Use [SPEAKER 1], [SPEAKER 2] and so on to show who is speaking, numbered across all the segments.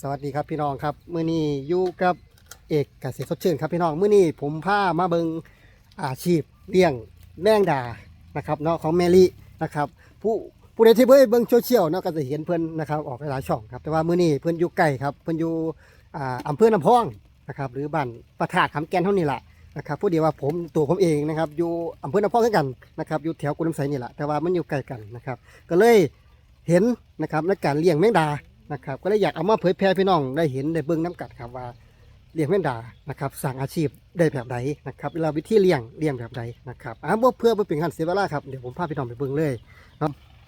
[SPEAKER 1] สวัสดีครับพี่น้องครับเมื้อนี้อยู่กับเอกเกษตรสดชื่นครับพี่น้องเมื้อนี้ผมพามาเบิงอาชีพเลี้ยงแมงดานะครับเนาะของแมลี่นะครับ ผู้ผู้ใดที่เบิ่งเบิ่งโซเชียลเนาะก็จะเห็นเพิ่อนนะครับออกหลายช่องครับแต่ว่าเมื้อนี้เพิ่อนอยู่ใกล้ครับเพิ่อนอยู่อ่าอำเภอน้ำพองนะครับหรือบ้านประทาดคำแกนเท่านี้แหละนะครับผู้เดียวว่าผมตัวผมเองนะครับอยู่อำเภอน้ำพองเช่นกันนะครับอยู่แถวกุลำไสนี่แหละแต่ว่ามันอยู่ใกลกันนะครับ ก็เลยเห็นนะครับในการเลี้ยงแมงดา นะครับ ก็เลยอยากเอามาเผยแพร่พี่น้องได้เห็นได้เบิ่งน้ำกัดครับว่าเลี้ยงแม่นดานะครับสั่งอาชีพได้แบบใดนะครับเราวิธีเลี้ยงเลี้ยงแบบใดนะครับอ่าบ่เพื่อบ่เป็นการเสียเวลาครับเดี๋ยวผมพาพี่น้องไปเบิ่งเลย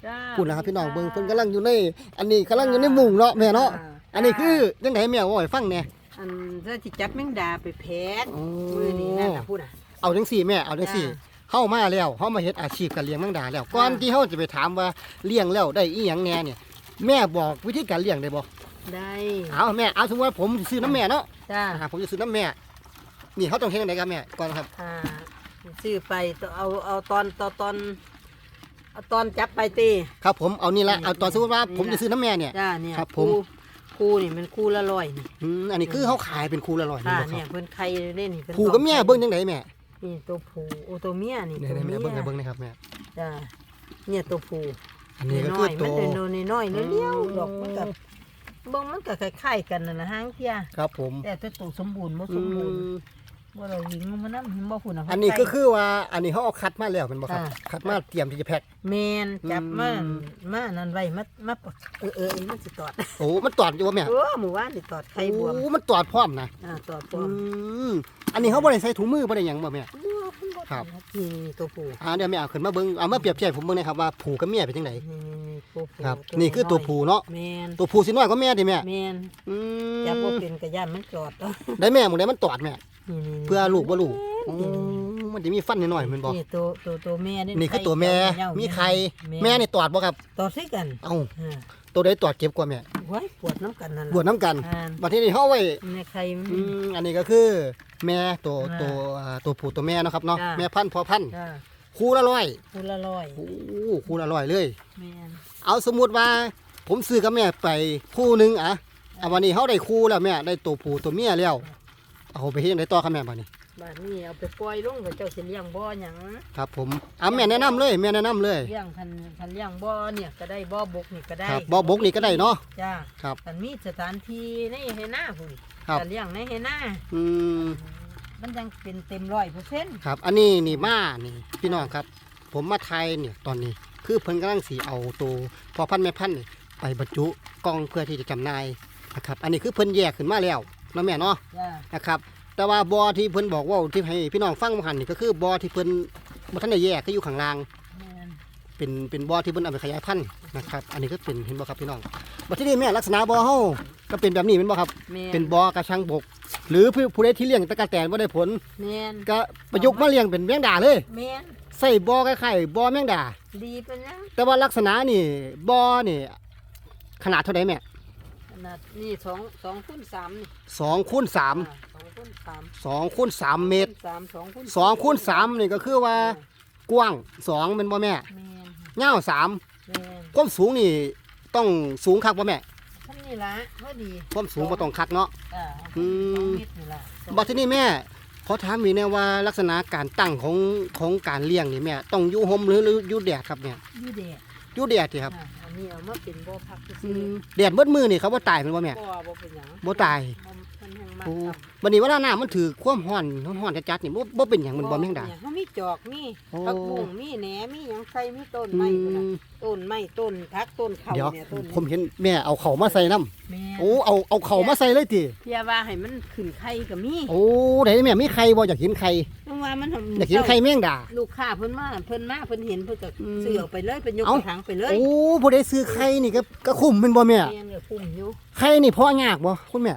[SPEAKER 2] จ้า
[SPEAKER 1] พูดแล้วครับพี่น้องเบิ่งเพิ่นกำลังอยู่ใน อันนี้กำลังอยู่ในมุงเนาะแม่เนาะอันนี้คือจังไดแม่ว่าให้ฟังแหน่
[SPEAKER 2] อันถ้าสิจับแมงดาไปแพก
[SPEAKER 1] โอ้
[SPEAKER 2] มือนี้นั่นน่ะพูดอะ
[SPEAKER 1] เอาจังซี่แม่เอาจังซี่
[SPEAKER 2] จ้
[SPEAKER 1] เฮามาแล้วเฮามาเฮ็ดอาชีพการเลี้ยงแมงดาแล้วก่อน
[SPEAKER 2] จ้า
[SPEAKER 1] ที่เฮาจะไปถามว่าเลี้ยงแล้วได้อีหยังแหน่เนี่ย แม่บอกวิธีการเลี้ยงได้บ่
[SPEAKER 2] ได้
[SPEAKER 1] เอาแม่เอาสมมุติว่าผมซื้อน้ำแม่เนาะ
[SPEAKER 2] จ้า
[SPEAKER 1] อ่าผมจะซื้อน้ำแม่ นี่เขาต้องเฮ็ดจังไดครับแม่ก่อนครับ
[SPEAKER 2] อ่าซื้อไปเอาเอาตอนตอนตอนเอาตอนจับไปตี
[SPEAKER 1] ครับผมเอานี่ละ
[SPEAKER 2] นี่
[SPEAKER 1] เอาตอนสมมติว่า
[SPEAKER 2] นี่
[SPEAKER 1] ผมจะซื้อน้ำแม่เนี่ย
[SPEAKER 2] จ้าเนี่ย
[SPEAKER 1] ครับผม
[SPEAKER 2] คู่นี่มันคู่ละร้อยนี่
[SPEAKER 1] อืมอันนี้คือเขาขายเป็นคูละร้อยนี่
[SPEAKER 2] ค่ะ
[SPEAKER 1] บ่ค
[SPEAKER 2] เนี่
[SPEAKER 1] รั
[SPEAKER 2] ย
[SPEAKER 1] บ
[SPEAKER 2] เพิ่นไข่เล่นนี่เพิ่น
[SPEAKER 1] ผูกับแม่เบิ้งจังไดแม่
[SPEAKER 2] นี่ตัวผูโอ้ตัวเมียนี่
[SPEAKER 1] เนี่
[SPEAKER 2] ตั
[SPEAKER 1] ยวแม่
[SPEAKER 2] เมีย
[SPEAKER 1] เบิ้งให้เบิ้งนะครับแม่
[SPEAKER 2] จ้าเนี่ยตัวผู
[SPEAKER 1] อันนี้ก็คือ
[SPEAKER 2] น้
[SPEAKER 1] ตั
[SPEAKER 2] อ
[SPEAKER 1] วย
[SPEAKER 2] ๆมันเป็นน้อยๆเลี้ยวๆดอกมันกับเบิ่งมันก็คล้ายๆกันนั่นน่ะหางเทีย
[SPEAKER 1] ครับผม
[SPEAKER 2] แต่ตัวตัวสมบูรณ์บ่ส
[SPEAKER 1] อื
[SPEAKER 2] มบูรณ์
[SPEAKER 1] ม
[SPEAKER 2] บ่เราวิ่งลงมานํเห็นบ่พุ่นน่ะ
[SPEAKER 1] อันนี้ก็คือว่าอันนี้เขาเอาคัดมาแล้วเป็นบ่ครับ
[SPEAKER 2] ค่ะ
[SPEAKER 1] คัดมาเตรียมที่จะแพ็ค
[SPEAKER 2] แมนจับมา
[SPEAKER 1] อืม
[SPEAKER 2] มานั่นไว้มามาปะเออเออไอ้มันสิตอด
[SPEAKER 1] โอ้มันตอดอยู่ว่าแม่
[SPEAKER 2] โอ้หมู่บ้านสิตอดไข่บวม
[SPEAKER 1] โอ้มันตอดพร้อมนะ
[SPEAKER 2] อ่าตอดบ
[SPEAKER 1] อื
[SPEAKER 2] วม
[SPEAKER 1] มอันนี้เขาบ่ได้ใส่ถุงมือบ่ได้หยังบ่แม่
[SPEAKER 2] บัวขึ้น
[SPEAKER 1] ครับ
[SPEAKER 2] นี่นี่ตัวผู้
[SPEAKER 1] อ่าเดี๋ยวแม่เอาขึ้นมาเบิ่งเอามาเปรียบเทียบให้ผมเบิ่งหนะครับว่าผูกับแม่เป็นจังได
[SPEAKER 2] นี่นี่ตัวผู้
[SPEAKER 1] ครับ
[SPEAKER 2] ว
[SPEAKER 1] นี่คือตัว
[SPEAKER 2] น้ย
[SPEAKER 1] ผูเนาะ
[SPEAKER 2] แมน
[SPEAKER 1] ตัวผูสิน้อยกว่าแม่ดิแม่
[SPEAKER 2] แมน
[SPEAKER 1] อืม
[SPEAKER 2] จับบ่เป็นกระย่านมันตอดเอ้า
[SPEAKER 1] ได้แม่หมึงได้มันตอดแม่
[SPEAKER 2] นี่นี่
[SPEAKER 1] เพื่อลูกบ่ลูกอ๋อมันจะมีฟันนิดหน่อยๆแมันบอก
[SPEAKER 2] นี่ตัวตัวตัวแม่
[SPEAKER 1] นี่คือตัวแม่
[SPEAKER 2] เจ้า
[SPEAKER 1] มีไข่
[SPEAKER 2] แม่
[SPEAKER 1] แม่นี่ตอดบ่ครับ
[SPEAKER 2] ตอดซิกัน
[SPEAKER 1] เอ้า
[SPEAKER 2] อ่า
[SPEAKER 1] ตัวใดตอดเก็บกว่าแม่
[SPEAKER 2] ไว้ปวดน้ำกันนั่นล่ะ
[SPEAKER 1] บวชน้ำกัน
[SPEAKER 2] อ่า
[SPEAKER 1] บัดนี้เฮาไว้
[SPEAKER 2] ในไข่มัน
[SPEAKER 1] อืมอันนี้ก็คือ แม่ตัว
[SPEAKER 2] อ่า
[SPEAKER 1] ตัวอ่าตัวผู้ตัวแม่เนาะครับเนาะ
[SPEAKER 2] จ้า
[SPEAKER 1] แม่พันธุ์พ่อพันธุ์
[SPEAKER 2] จ้า
[SPEAKER 1] คู่ละร้อย
[SPEAKER 2] คู่ละร้อย
[SPEAKER 1] โอ้คู่ละร้อยเลย
[SPEAKER 2] แมน
[SPEAKER 1] เอาสมมุติว่า ผมซื้อกับแม่ไปคู่หนึงอะอะวันนี้เฮาได้คู่แล้วแม่ได้ตัวผู้ตัวเมียแล้วเอาไปเฮ็ดจังไดต่อครับแม่บัดนี้
[SPEAKER 2] บาดนี้เอาไปปล่อยลงกับเจ้าสิเลี้ยงบ่อหยัง
[SPEAKER 1] ครับผมอะแม่แนะนำเลยแม่แนะนำเลย
[SPEAKER 2] เลี้ยงพันพันเลี้ยงบ่อเนี่ยก็ได้บ่อบกนี่ก็ได้
[SPEAKER 1] ครับบ่บกนี่ก็ได้เนาะ
[SPEAKER 2] จ้า
[SPEAKER 1] ครับ
[SPEAKER 2] มันมีสถานที่ในให้หน้าพุ่น
[SPEAKER 1] ครับ
[SPEAKER 2] แต่เลี้ยงในให้หน้า
[SPEAKER 1] อืม
[SPEAKER 2] มันยังเป็นเต็มร้อยเปอร์เซ็นต์
[SPEAKER 1] ครับ อันนี้นี่มานี่พี่น้องครับ ผมมาไทยเนี่ยตอนนี้ คือเพิ่นกำลังสีเอาตัวพอพันธุ์แม่พันธุ์นี่ไปบรรจุกล่องเพื่อที่จะจำหน่ายนะครับ อันนี้คือเพิ่นแยกขึ้นมาแล้วเนาะแม่เนาะ
[SPEAKER 2] จ้า
[SPEAKER 1] นะครับ แต่ว่าบอที่เพิ่นบอกว่าที่ให้พี่น้องฟังมาหันนี่ก็คือบอที่เพิ่นบ่ทันได้แยกก็อยู่ข้างล่าง
[SPEAKER 2] แม่น
[SPEAKER 1] เป็นเป็นบอที่เพิ่นเอาไปขยายพันธุ์นะครับ อันนี้ก็เป็นเห็นบ่ครับพี่น้องบัดที่นี่แม่ลักษณะบอเฮาก็เป็นแบบนี้เป็นบ่ครับ
[SPEAKER 2] แม่น
[SPEAKER 1] เป็นบอกระชังบก หรือผู้ผู้ใดที่เลี้ยงตะกะแตนบ่ได้ผล
[SPEAKER 2] แม่น
[SPEAKER 1] ก็ประยุกต์มาเลี้ยงเป็นแมงดาเลย
[SPEAKER 2] แม่น
[SPEAKER 1] ใส่บอคล้ายๆบอแมงดา
[SPEAKER 2] ดีเป็นยัง
[SPEAKER 1] แต่ว่าลักษณะนี่บอนี่ขนาดเท่าไหร่แม่
[SPEAKER 2] ขนาดนี่สองสองคูณสามนี่
[SPEAKER 1] สองคูณสาม
[SPEAKER 2] อ่สอง คูณสาม
[SPEAKER 1] สองคูณสามเมตร
[SPEAKER 2] สามสองคูณ
[SPEAKER 1] สองคูณสามนี่ก็คือว่ากว้างสองเป็นบ่แม่
[SPEAKER 2] แม่น
[SPEAKER 1] เงาวสาม
[SPEAKER 2] แม่น
[SPEAKER 1] ความสูงนี่ต้องสูงคักบ่แม่
[SPEAKER 2] ท่านนี่ละพอดี
[SPEAKER 1] ความสูงบ่ต้องคักเนาะ
[SPEAKER 2] อ่า
[SPEAKER 1] อืม
[SPEAKER 2] สองเมตรนี่ล่ะสอง
[SPEAKER 1] บัดที่นี่แม่ขอถามอีกแน่ว่าลักษณะการตั้งของของการเลี้ยงนี่แม่ต้องอยู่ห่มหรือหรืออยู่แดดครับเนี่ย
[SPEAKER 2] อยูเดะ
[SPEAKER 1] อยู่แดดสิครับ
[SPEAKER 2] อ่าอันนี้เอามาเป็นบ่อพัก
[SPEAKER 1] อื
[SPEAKER 2] ซื้อ
[SPEAKER 1] มแดดเบิดมือนี่เขาบ่ตายเป็นบ่แม่
[SPEAKER 2] บ่บ่เป็นหยัง
[SPEAKER 1] บ่ตาย
[SPEAKER 2] มั นมันแห้งมาก
[SPEAKER 1] โอ้
[SPEAKER 2] ครับ
[SPEAKER 1] บัดนี้เวลาน้ำมันถือความร้อนร้อนๆจัดๆนี่บ่บ่เป็นหยังมันบ่แมงดา
[SPEAKER 2] เนี่ยเขามีจอกมี
[SPEAKER 1] โอ้
[SPEAKER 2] ผักบุ้งมีแหนมีหยังใส่มีต้นไม้พุ่นน่ะ
[SPEAKER 1] อืม
[SPEAKER 2] ต้นไม้ต้นพักต้นเขา
[SPEAKER 1] เดี๋ยว
[SPEAKER 2] เนี่ยต้น
[SPEAKER 1] ผมเห็นแม่เอาเข่ามาใส่น้
[SPEAKER 2] แม่ำ
[SPEAKER 1] โอ้เอาเอาเข่ามาใส่เลยติ
[SPEAKER 2] เพียว่าให้มันขึ้นไข่ก็มี
[SPEAKER 1] โอ้ไหนแม่มีใครบ่อยากเห็นใคร
[SPEAKER 2] เพราะว่ามันทำ
[SPEAKER 1] อยากเห็นใครแมงดา
[SPEAKER 2] ลูกค้าเพิ่นมาเพิ่นมาเพิ่นเห็นเพิ่นก็
[SPEAKER 1] อืม
[SPEAKER 2] ซื้อออกไปเลยเป็นยก
[SPEAKER 1] เอ้า
[SPEAKER 2] กระถางไปเลย
[SPEAKER 1] โอ้ผู้ใดซื้อใครนี่ก็ก็คุ้มเป็นบ่แม่
[SPEAKER 2] แม่นก็คุ้มอยู่
[SPEAKER 1] ใครนี่พ่อยากบ่คุณแม่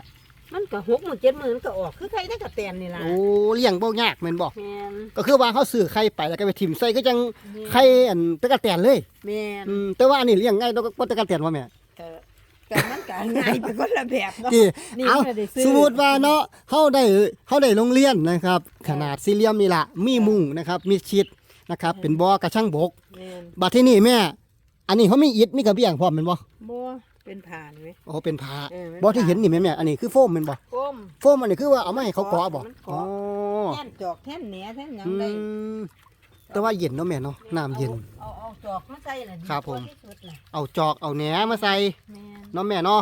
[SPEAKER 2] มันก็หกหมื่นเจ็ดหมื่นก็ออกคือไข่ได้กระแตนนี่ล่ะ
[SPEAKER 1] โอ้เลี้ยงบ่ยากแม่นบ่
[SPEAKER 2] แม่น
[SPEAKER 1] ก็คือว่าเขาซื้อไข่ไปแล้วก็ไปถิ่มใส่ก็จัง
[SPEAKER 2] แม่น
[SPEAKER 1] ไข่อันตะกะแตนเลย
[SPEAKER 2] แม่น
[SPEAKER 1] อืมแต่ว่าอันนี้เลี้ยงง่ายต้องบ่ตะกะแตนว่าแม่
[SPEAKER 2] ก็ก็มันก็ง่ายไปคนละแบบเนาะ
[SPEAKER 1] ที่
[SPEAKER 2] นี่
[SPEAKER 1] เอา
[SPEAKER 2] ไม่ได้ซื้อ
[SPEAKER 1] สมมุติว่าเนาะเฮาได้เฮาได้โรงเรียนนะครับ ขนาดสี่เหลี่ยมนี่ล่ะมีมุงนะครับ มีชิดนะครับ เป็นบ่อกระชังบก
[SPEAKER 2] แม่น
[SPEAKER 1] บัดที่นี่แม่ อันนี้เขามีอิฐมีกระเบียงพร้อมแม่นบ่
[SPEAKER 2] บ่ เป็นผ่านไหม
[SPEAKER 1] อ๋อเป็นผ้า
[SPEAKER 2] เออมัน
[SPEAKER 1] บ่ที่เห็นนี่แม่แม่อันนี้คือโฟมแม่นบ่
[SPEAKER 2] ก้ม
[SPEAKER 1] โฟมอันนี้คือว่าเอามาให้เขาเกาะบ่
[SPEAKER 2] มัน
[SPEAKER 1] อ๋อ
[SPEAKER 2] เกาะแท่นจอกแท่นแหนแท่นหยัง
[SPEAKER 1] อื
[SPEAKER 2] ได้
[SPEAKER 1] มแต่ว่าเย็นเนาะแม่เนาะน้ำเย็น
[SPEAKER 2] เอาเอาจอกมาใส่น่ะดี
[SPEAKER 1] ครับผม
[SPEAKER 2] กว่าที่สุดน่ะ
[SPEAKER 1] เอาจอกเอาแหนมาใส่
[SPEAKER 2] แม่น
[SPEAKER 1] เนาะแม่เนาะ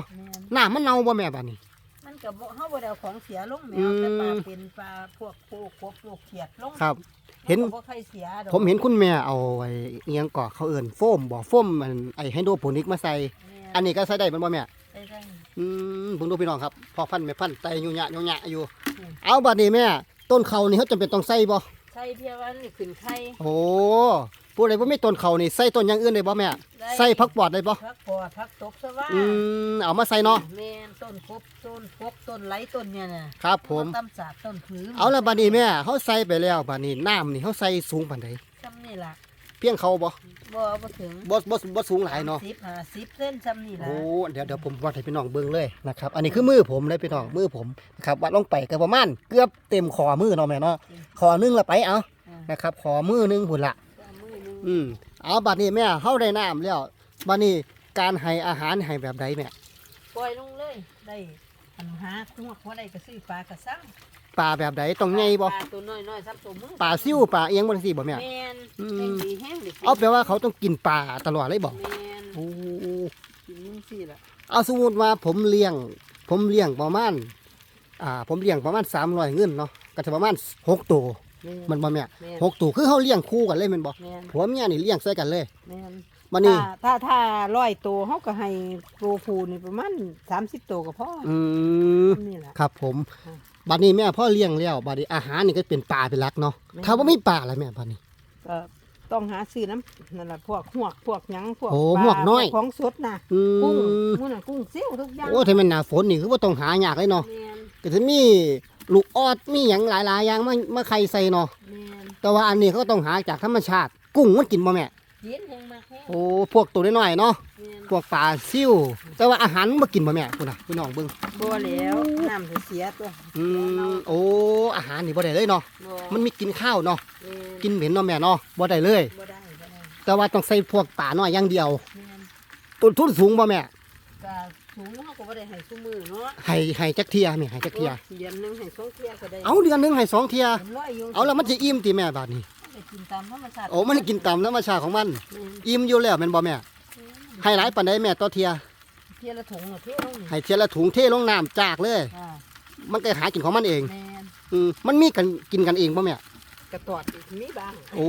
[SPEAKER 2] แม่น
[SPEAKER 1] น้ำมันเน่าบ่แม่บัดนี้
[SPEAKER 2] มันก็บ่เฮาบ่ได้เอาของเสียลงแม
[SPEAKER 1] อื
[SPEAKER 2] ว
[SPEAKER 1] ม
[SPEAKER 2] แต่ปลาเป็นปลาพวกปูกบลูกเขียดลง
[SPEAKER 1] ครับ
[SPEAKER 2] มั
[SPEAKER 1] เห็น
[SPEAKER 2] ก็บ่ใครเสียดอก
[SPEAKER 1] ผมเห็นคุณแม่เอาไอ้อิหยังก่อเขาเอิ้นโฟมบ่โฟมมันไอ้ไฮโดรโปนิกมาใส่
[SPEAKER 2] แม่
[SPEAKER 1] อันนี้ก็ใช้ได้แมันบ่แม่
[SPEAKER 2] ได้ได้
[SPEAKER 1] อืมเบิ่งดูพี่น้องครับพ่อพันธุ์แม่พันธุ์ไตอยู่ยะอยู่ยะอยู่
[SPEAKER 2] อืม
[SPEAKER 1] เอาบัดนี้แม่ ต้นเขานี่เขาจำเป็นต้องใส่บ่
[SPEAKER 2] ใช่เพียงว่านี่ขึ้นไข่
[SPEAKER 1] โอ้ผู้ใดบ่มีต้นเขานี่ใส่ต้นอย่างอื่นได้บ่แม่
[SPEAKER 2] ได้
[SPEAKER 1] ใส่ผักปอดได้บ่
[SPEAKER 2] พักปอดพักตบสว่า
[SPEAKER 1] อืมเอามาใส่เนาะ
[SPEAKER 2] แม่นต้นกบต้นพกต้นไหลต้นเนี่ยน่ะ
[SPEAKER 1] ครับ ผม
[SPEAKER 2] ตำสาดต้นผืน
[SPEAKER 1] เอาละบัดนี้แม่เขาใส่ไปแล้วบัดนี้น้ำนี่เขาใส่สูงปานใด
[SPEAKER 2] ซ้ำนี่ล่ะ
[SPEAKER 1] เพียงเขาบ่
[SPEAKER 2] บ่บ่ถึง
[SPEAKER 1] บ่บ่บ่สูงหลายเนาะ
[SPEAKER 2] สิบห้าสิบเส้นซ้ำนี่ล่ะ
[SPEAKER 1] โอ้เดี๋ยวเดี๋ยวผมวัดให้พี่น้องเบิ่งเลยนะครับ อันนี้คือมือผมเลยพี่น้องมือผมนะครับวัดลงไปก็ประมาณเกือบเต็มขอมือเนาะแม่เนาะขอหนึงละไปเอา
[SPEAKER 2] อ่า
[SPEAKER 1] นะครับขอมือหนึงพุ่นละ
[SPEAKER 2] ก็มือหนึง
[SPEAKER 1] อืมเอาบัดนี้แม่เฮาได้น้ำแล้วบัดนี้การให้อาหารให้แบบใดแม่
[SPEAKER 2] ปล่อยลงเลยได้อันหาหัวบ่ได้ก็ซื้อปลากระซัง
[SPEAKER 1] ปลาแบบใดต้องใหญ่บ่
[SPEAKER 2] ปลาตัวน้อยๆซ้ำตัวมือ
[SPEAKER 1] ปลาซิ่วปลาเอียงบ่จังซี่บ่แม่
[SPEAKER 2] แม่น
[SPEAKER 1] อืม
[SPEAKER 2] แห้งดีแห้งดี
[SPEAKER 1] เอาแปลว่าเขาต้องกินปลาตลอดเลยบ่
[SPEAKER 2] แม่น
[SPEAKER 1] โอ้
[SPEAKER 2] กินมึงสิล่ะ
[SPEAKER 1] เอาสมมุติว่าผมเลี้ยง ผมเลี้ยงประมาณอ่า ผมเลี้ยงประมาณ300เงินเนาะก็จะประมาณหกตัว
[SPEAKER 2] แม่น
[SPEAKER 1] มันบ่แม่
[SPEAKER 2] แม่น
[SPEAKER 1] หกตัวคือเฮาเลี้ยงคู่กันเลยแม่นบ่
[SPEAKER 2] แม่น
[SPEAKER 1] ผัวเมียนี่เลี้ยงใส่กันเลย
[SPEAKER 2] แม่น
[SPEAKER 1] บัดนี้
[SPEAKER 2] ถ้าถ้าถ้าร้อยตัวเขาก็ให้โปรฟูนี่ประมาณสามสิบตัวก็พอ
[SPEAKER 1] อืม
[SPEAKER 2] นี่แหละ
[SPEAKER 1] ครับผม
[SPEAKER 2] ค่ะ
[SPEAKER 1] บัดนี้แม่พ่อเลี้ยงแล้วบัดนี้อาหารนี่ก็เป็นปลาเป็นหลักเนาะ
[SPEAKER 2] แม่
[SPEAKER 1] ถ้าว่าไม่ปลาอะไรแม่บัดนี้
[SPEAKER 2] ก็ต้องหาซื้อน้ำนั่นแหละพวกหวกพวกหยังพวก
[SPEAKER 1] โอ้
[SPEAKER 2] ปลา
[SPEAKER 1] หวกน้อย
[SPEAKER 2] พวของสดน่ะ
[SPEAKER 1] อื
[SPEAKER 2] กุ้ง
[SPEAKER 1] ม
[SPEAKER 2] มื้อน่ะกุ้งซิ่วทุกอย่าง
[SPEAKER 1] โอ้ถ้ามันหน้าฝนนี่คือว่าต้องหายากเลยเนาะ
[SPEAKER 2] แม่น
[SPEAKER 1] ก็จะมีลูกออดมีหยังหลายๆอย่างมามาไข่ใส่เนาะ
[SPEAKER 2] แม่น
[SPEAKER 1] แต่ว่าอันนี้เขาต้องหาจากธรรมชาติ กุ้งมันกินบ่แม่
[SPEAKER 2] เย็นแห้งมากแห้ง
[SPEAKER 1] โอ้พวกตัวน้อยๆเนาะ
[SPEAKER 2] แม่น
[SPEAKER 1] พวกปลาซิ่วแต่ว่าอาหารมันบ่กินบ่แม่คุณน่ะพี่น้องเบิ่ง
[SPEAKER 2] บ่แล้วน้ำจะเสียตัว
[SPEAKER 1] อืมโอ้อาหารนี่บ่ได้เลยเนาะ
[SPEAKER 2] บ่
[SPEAKER 1] มันมีกินข้าวเนาะ
[SPEAKER 2] แม่น
[SPEAKER 1] กินเหม็นเนาะแม่เนาะบ่ได้เลย
[SPEAKER 2] บ่ได้บ่ได้
[SPEAKER 1] แต่ว่าต้องใส่พวกปลาน้อยอย่างเดียว
[SPEAKER 2] แม่น
[SPEAKER 1] ต้นทุนสูงบ่แม่
[SPEAKER 2] ก็สูงเขาก็บ่ได้ให้ซุมือเนาะ
[SPEAKER 1] ให้ให้จักเทียแม่ให้จักเทีย
[SPEAKER 2] เดือนหนึงให้สองเที่ยก็ได้
[SPEAKER 1] เอาเดือนหนึงให้สองเทีย
[SPEAKER 2] เป็นร้อยอยู่
[SPEAKER 1] เอาแล้วมันจะอิ่มติแม่บาดนี้
[SPEAKER 2] ไป กินตามธรรมชาติ
[SPEAKER 1] โอ้มันกินตามธรรมชาติของมัน
[SPEAKER 2] แม่น
[SPEAKER 1] อิ่มอยู่แล้วแม่นบ่แม่ ให้หลายปานใดแม่ต่อเทีย
[SPEAKER 2] เที่ยละถุงน่ะเที่ยลงนี่
[SPEAKER 1] ให้เทียละถุงเทลงน้ำจากเลย
[SPEAKER 2] อ่า
[SPEAKER 1] มันก็หากินของมันเอง
[SPEAKER 2] แม่น
[SPEAKER 1] อืมมันมีกันกินกันเองบ่แม่
[SPEAKER 2] กระตอดอีกมีบ้าง
[SPEAKER 1] โอ้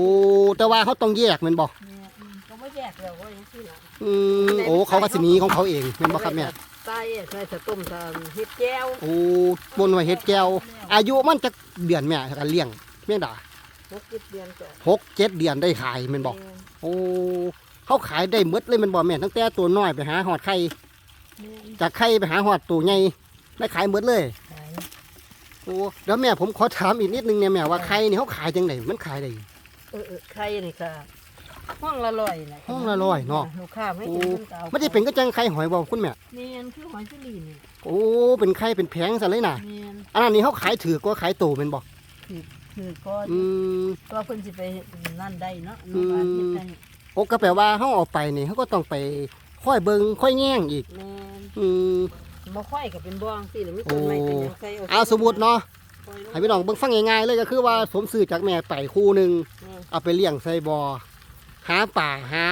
[SPEAKER 1] แต่ว่าเขาต้องแยกแม่นบ่
[SPEAKER 2] แม่อืมก็ไม่แยกแล้วว่าอย่างที่ละ
[SPEAKER 1] อืมโอ้เขาก็สิหนีของเขาเองแม่นบ่ครับแม่
[SPEAKER 2] ใส่ใส่จะต้มจะเฮ็ดแก้ว
[SPEAKER 1] โอ้บนไว้เฮ็ดแก้ว อายุมันจักเดือนแม่การเลี้ยงแม่งดา
[SPEAKER 2] หกเจ็ดเดือนก็
[SPEAKER 1] หกเจ็ดเดือนได้ขายแม่นบ่
[SPEAKER 2] แม่น
[SPEAKER 1] โอ้เขาขายได้หมดเลยแม่นบ่แม่ตั้งแต่ตัวน้อยไปหาหอดไข่
[SPEAKER 2] แม่น
[SPEAKER 1] จากไข่ไปหาหอดตัวใหญ่ได้ขายหมดเลย
[SPEAKER 2] ขาย
[SPEAKER 1] โอ้แล้วแม่ผมขอถามอีกนิดนึงเนี่ยแม่ว่าไข่นี่เขาขายจังไดมันขายได้
[SPEAKER 2] เออเออไข่นี่ก็ห้องละร้อยน่ะ
[SPEAKER 1] ห้องละร้อยเนาะ
[SPEAKER 2] ลูกค้าไม่
[SPEAKER 1] โอ้
[SPEAKER 2] กินมันก็เอา
[SPEAKER 1] ไม่ได้เป็นก็จังไข่หอยบ่คุณแม่
[SPEAKER 2] แม่นคือหอยจุลีนี่
[SPEAKER 1] โอ้เป็นไข่เป็นแผงซะเลยน่ะ
[SPEAKER 2] แม่น
[SPEAKER 1] อันนั้นนี่เขาขายถือกว่าขายโตแม่นบ่
[SPEAKER 2] คือ คือก็
[SPEAKER 1] อืม
[SPEAKER 2] ก็เพิ่นสิไปนั่นได้เนาะ
[SPEAKER 1] อืม
[SPEAKER 2] น้องบ้านเฮ็ดได้
[SPEAKER 1] โอ้ก็แปลว่าเขาเอาไปนี่เขาก็ต้องไปค่อยเบิ่งค่อยแง่งอีก
[SPEAKER 2] แม่น
[SPEAKER 1] อืม
[SPEAKER 2] บ่ค่อยก็เป็นบ่องสิแล้วมีต้นไม้เป็นหยังใส่
[SPEAKER 1] เอาสมมุติเนาะ
[SPEAKER 2] ปล่อยลง
[SPEAKER 1] ให้พี่น้องเบิ่งฟังง่ายๆเลยก็คือว่าผมซื้อจากแม่ไปคู่หนึง
[SPEAKER 2] แม่น
[SPEAKER 1] เอาไปเลี้ยงใส่บ่อหาป่าหา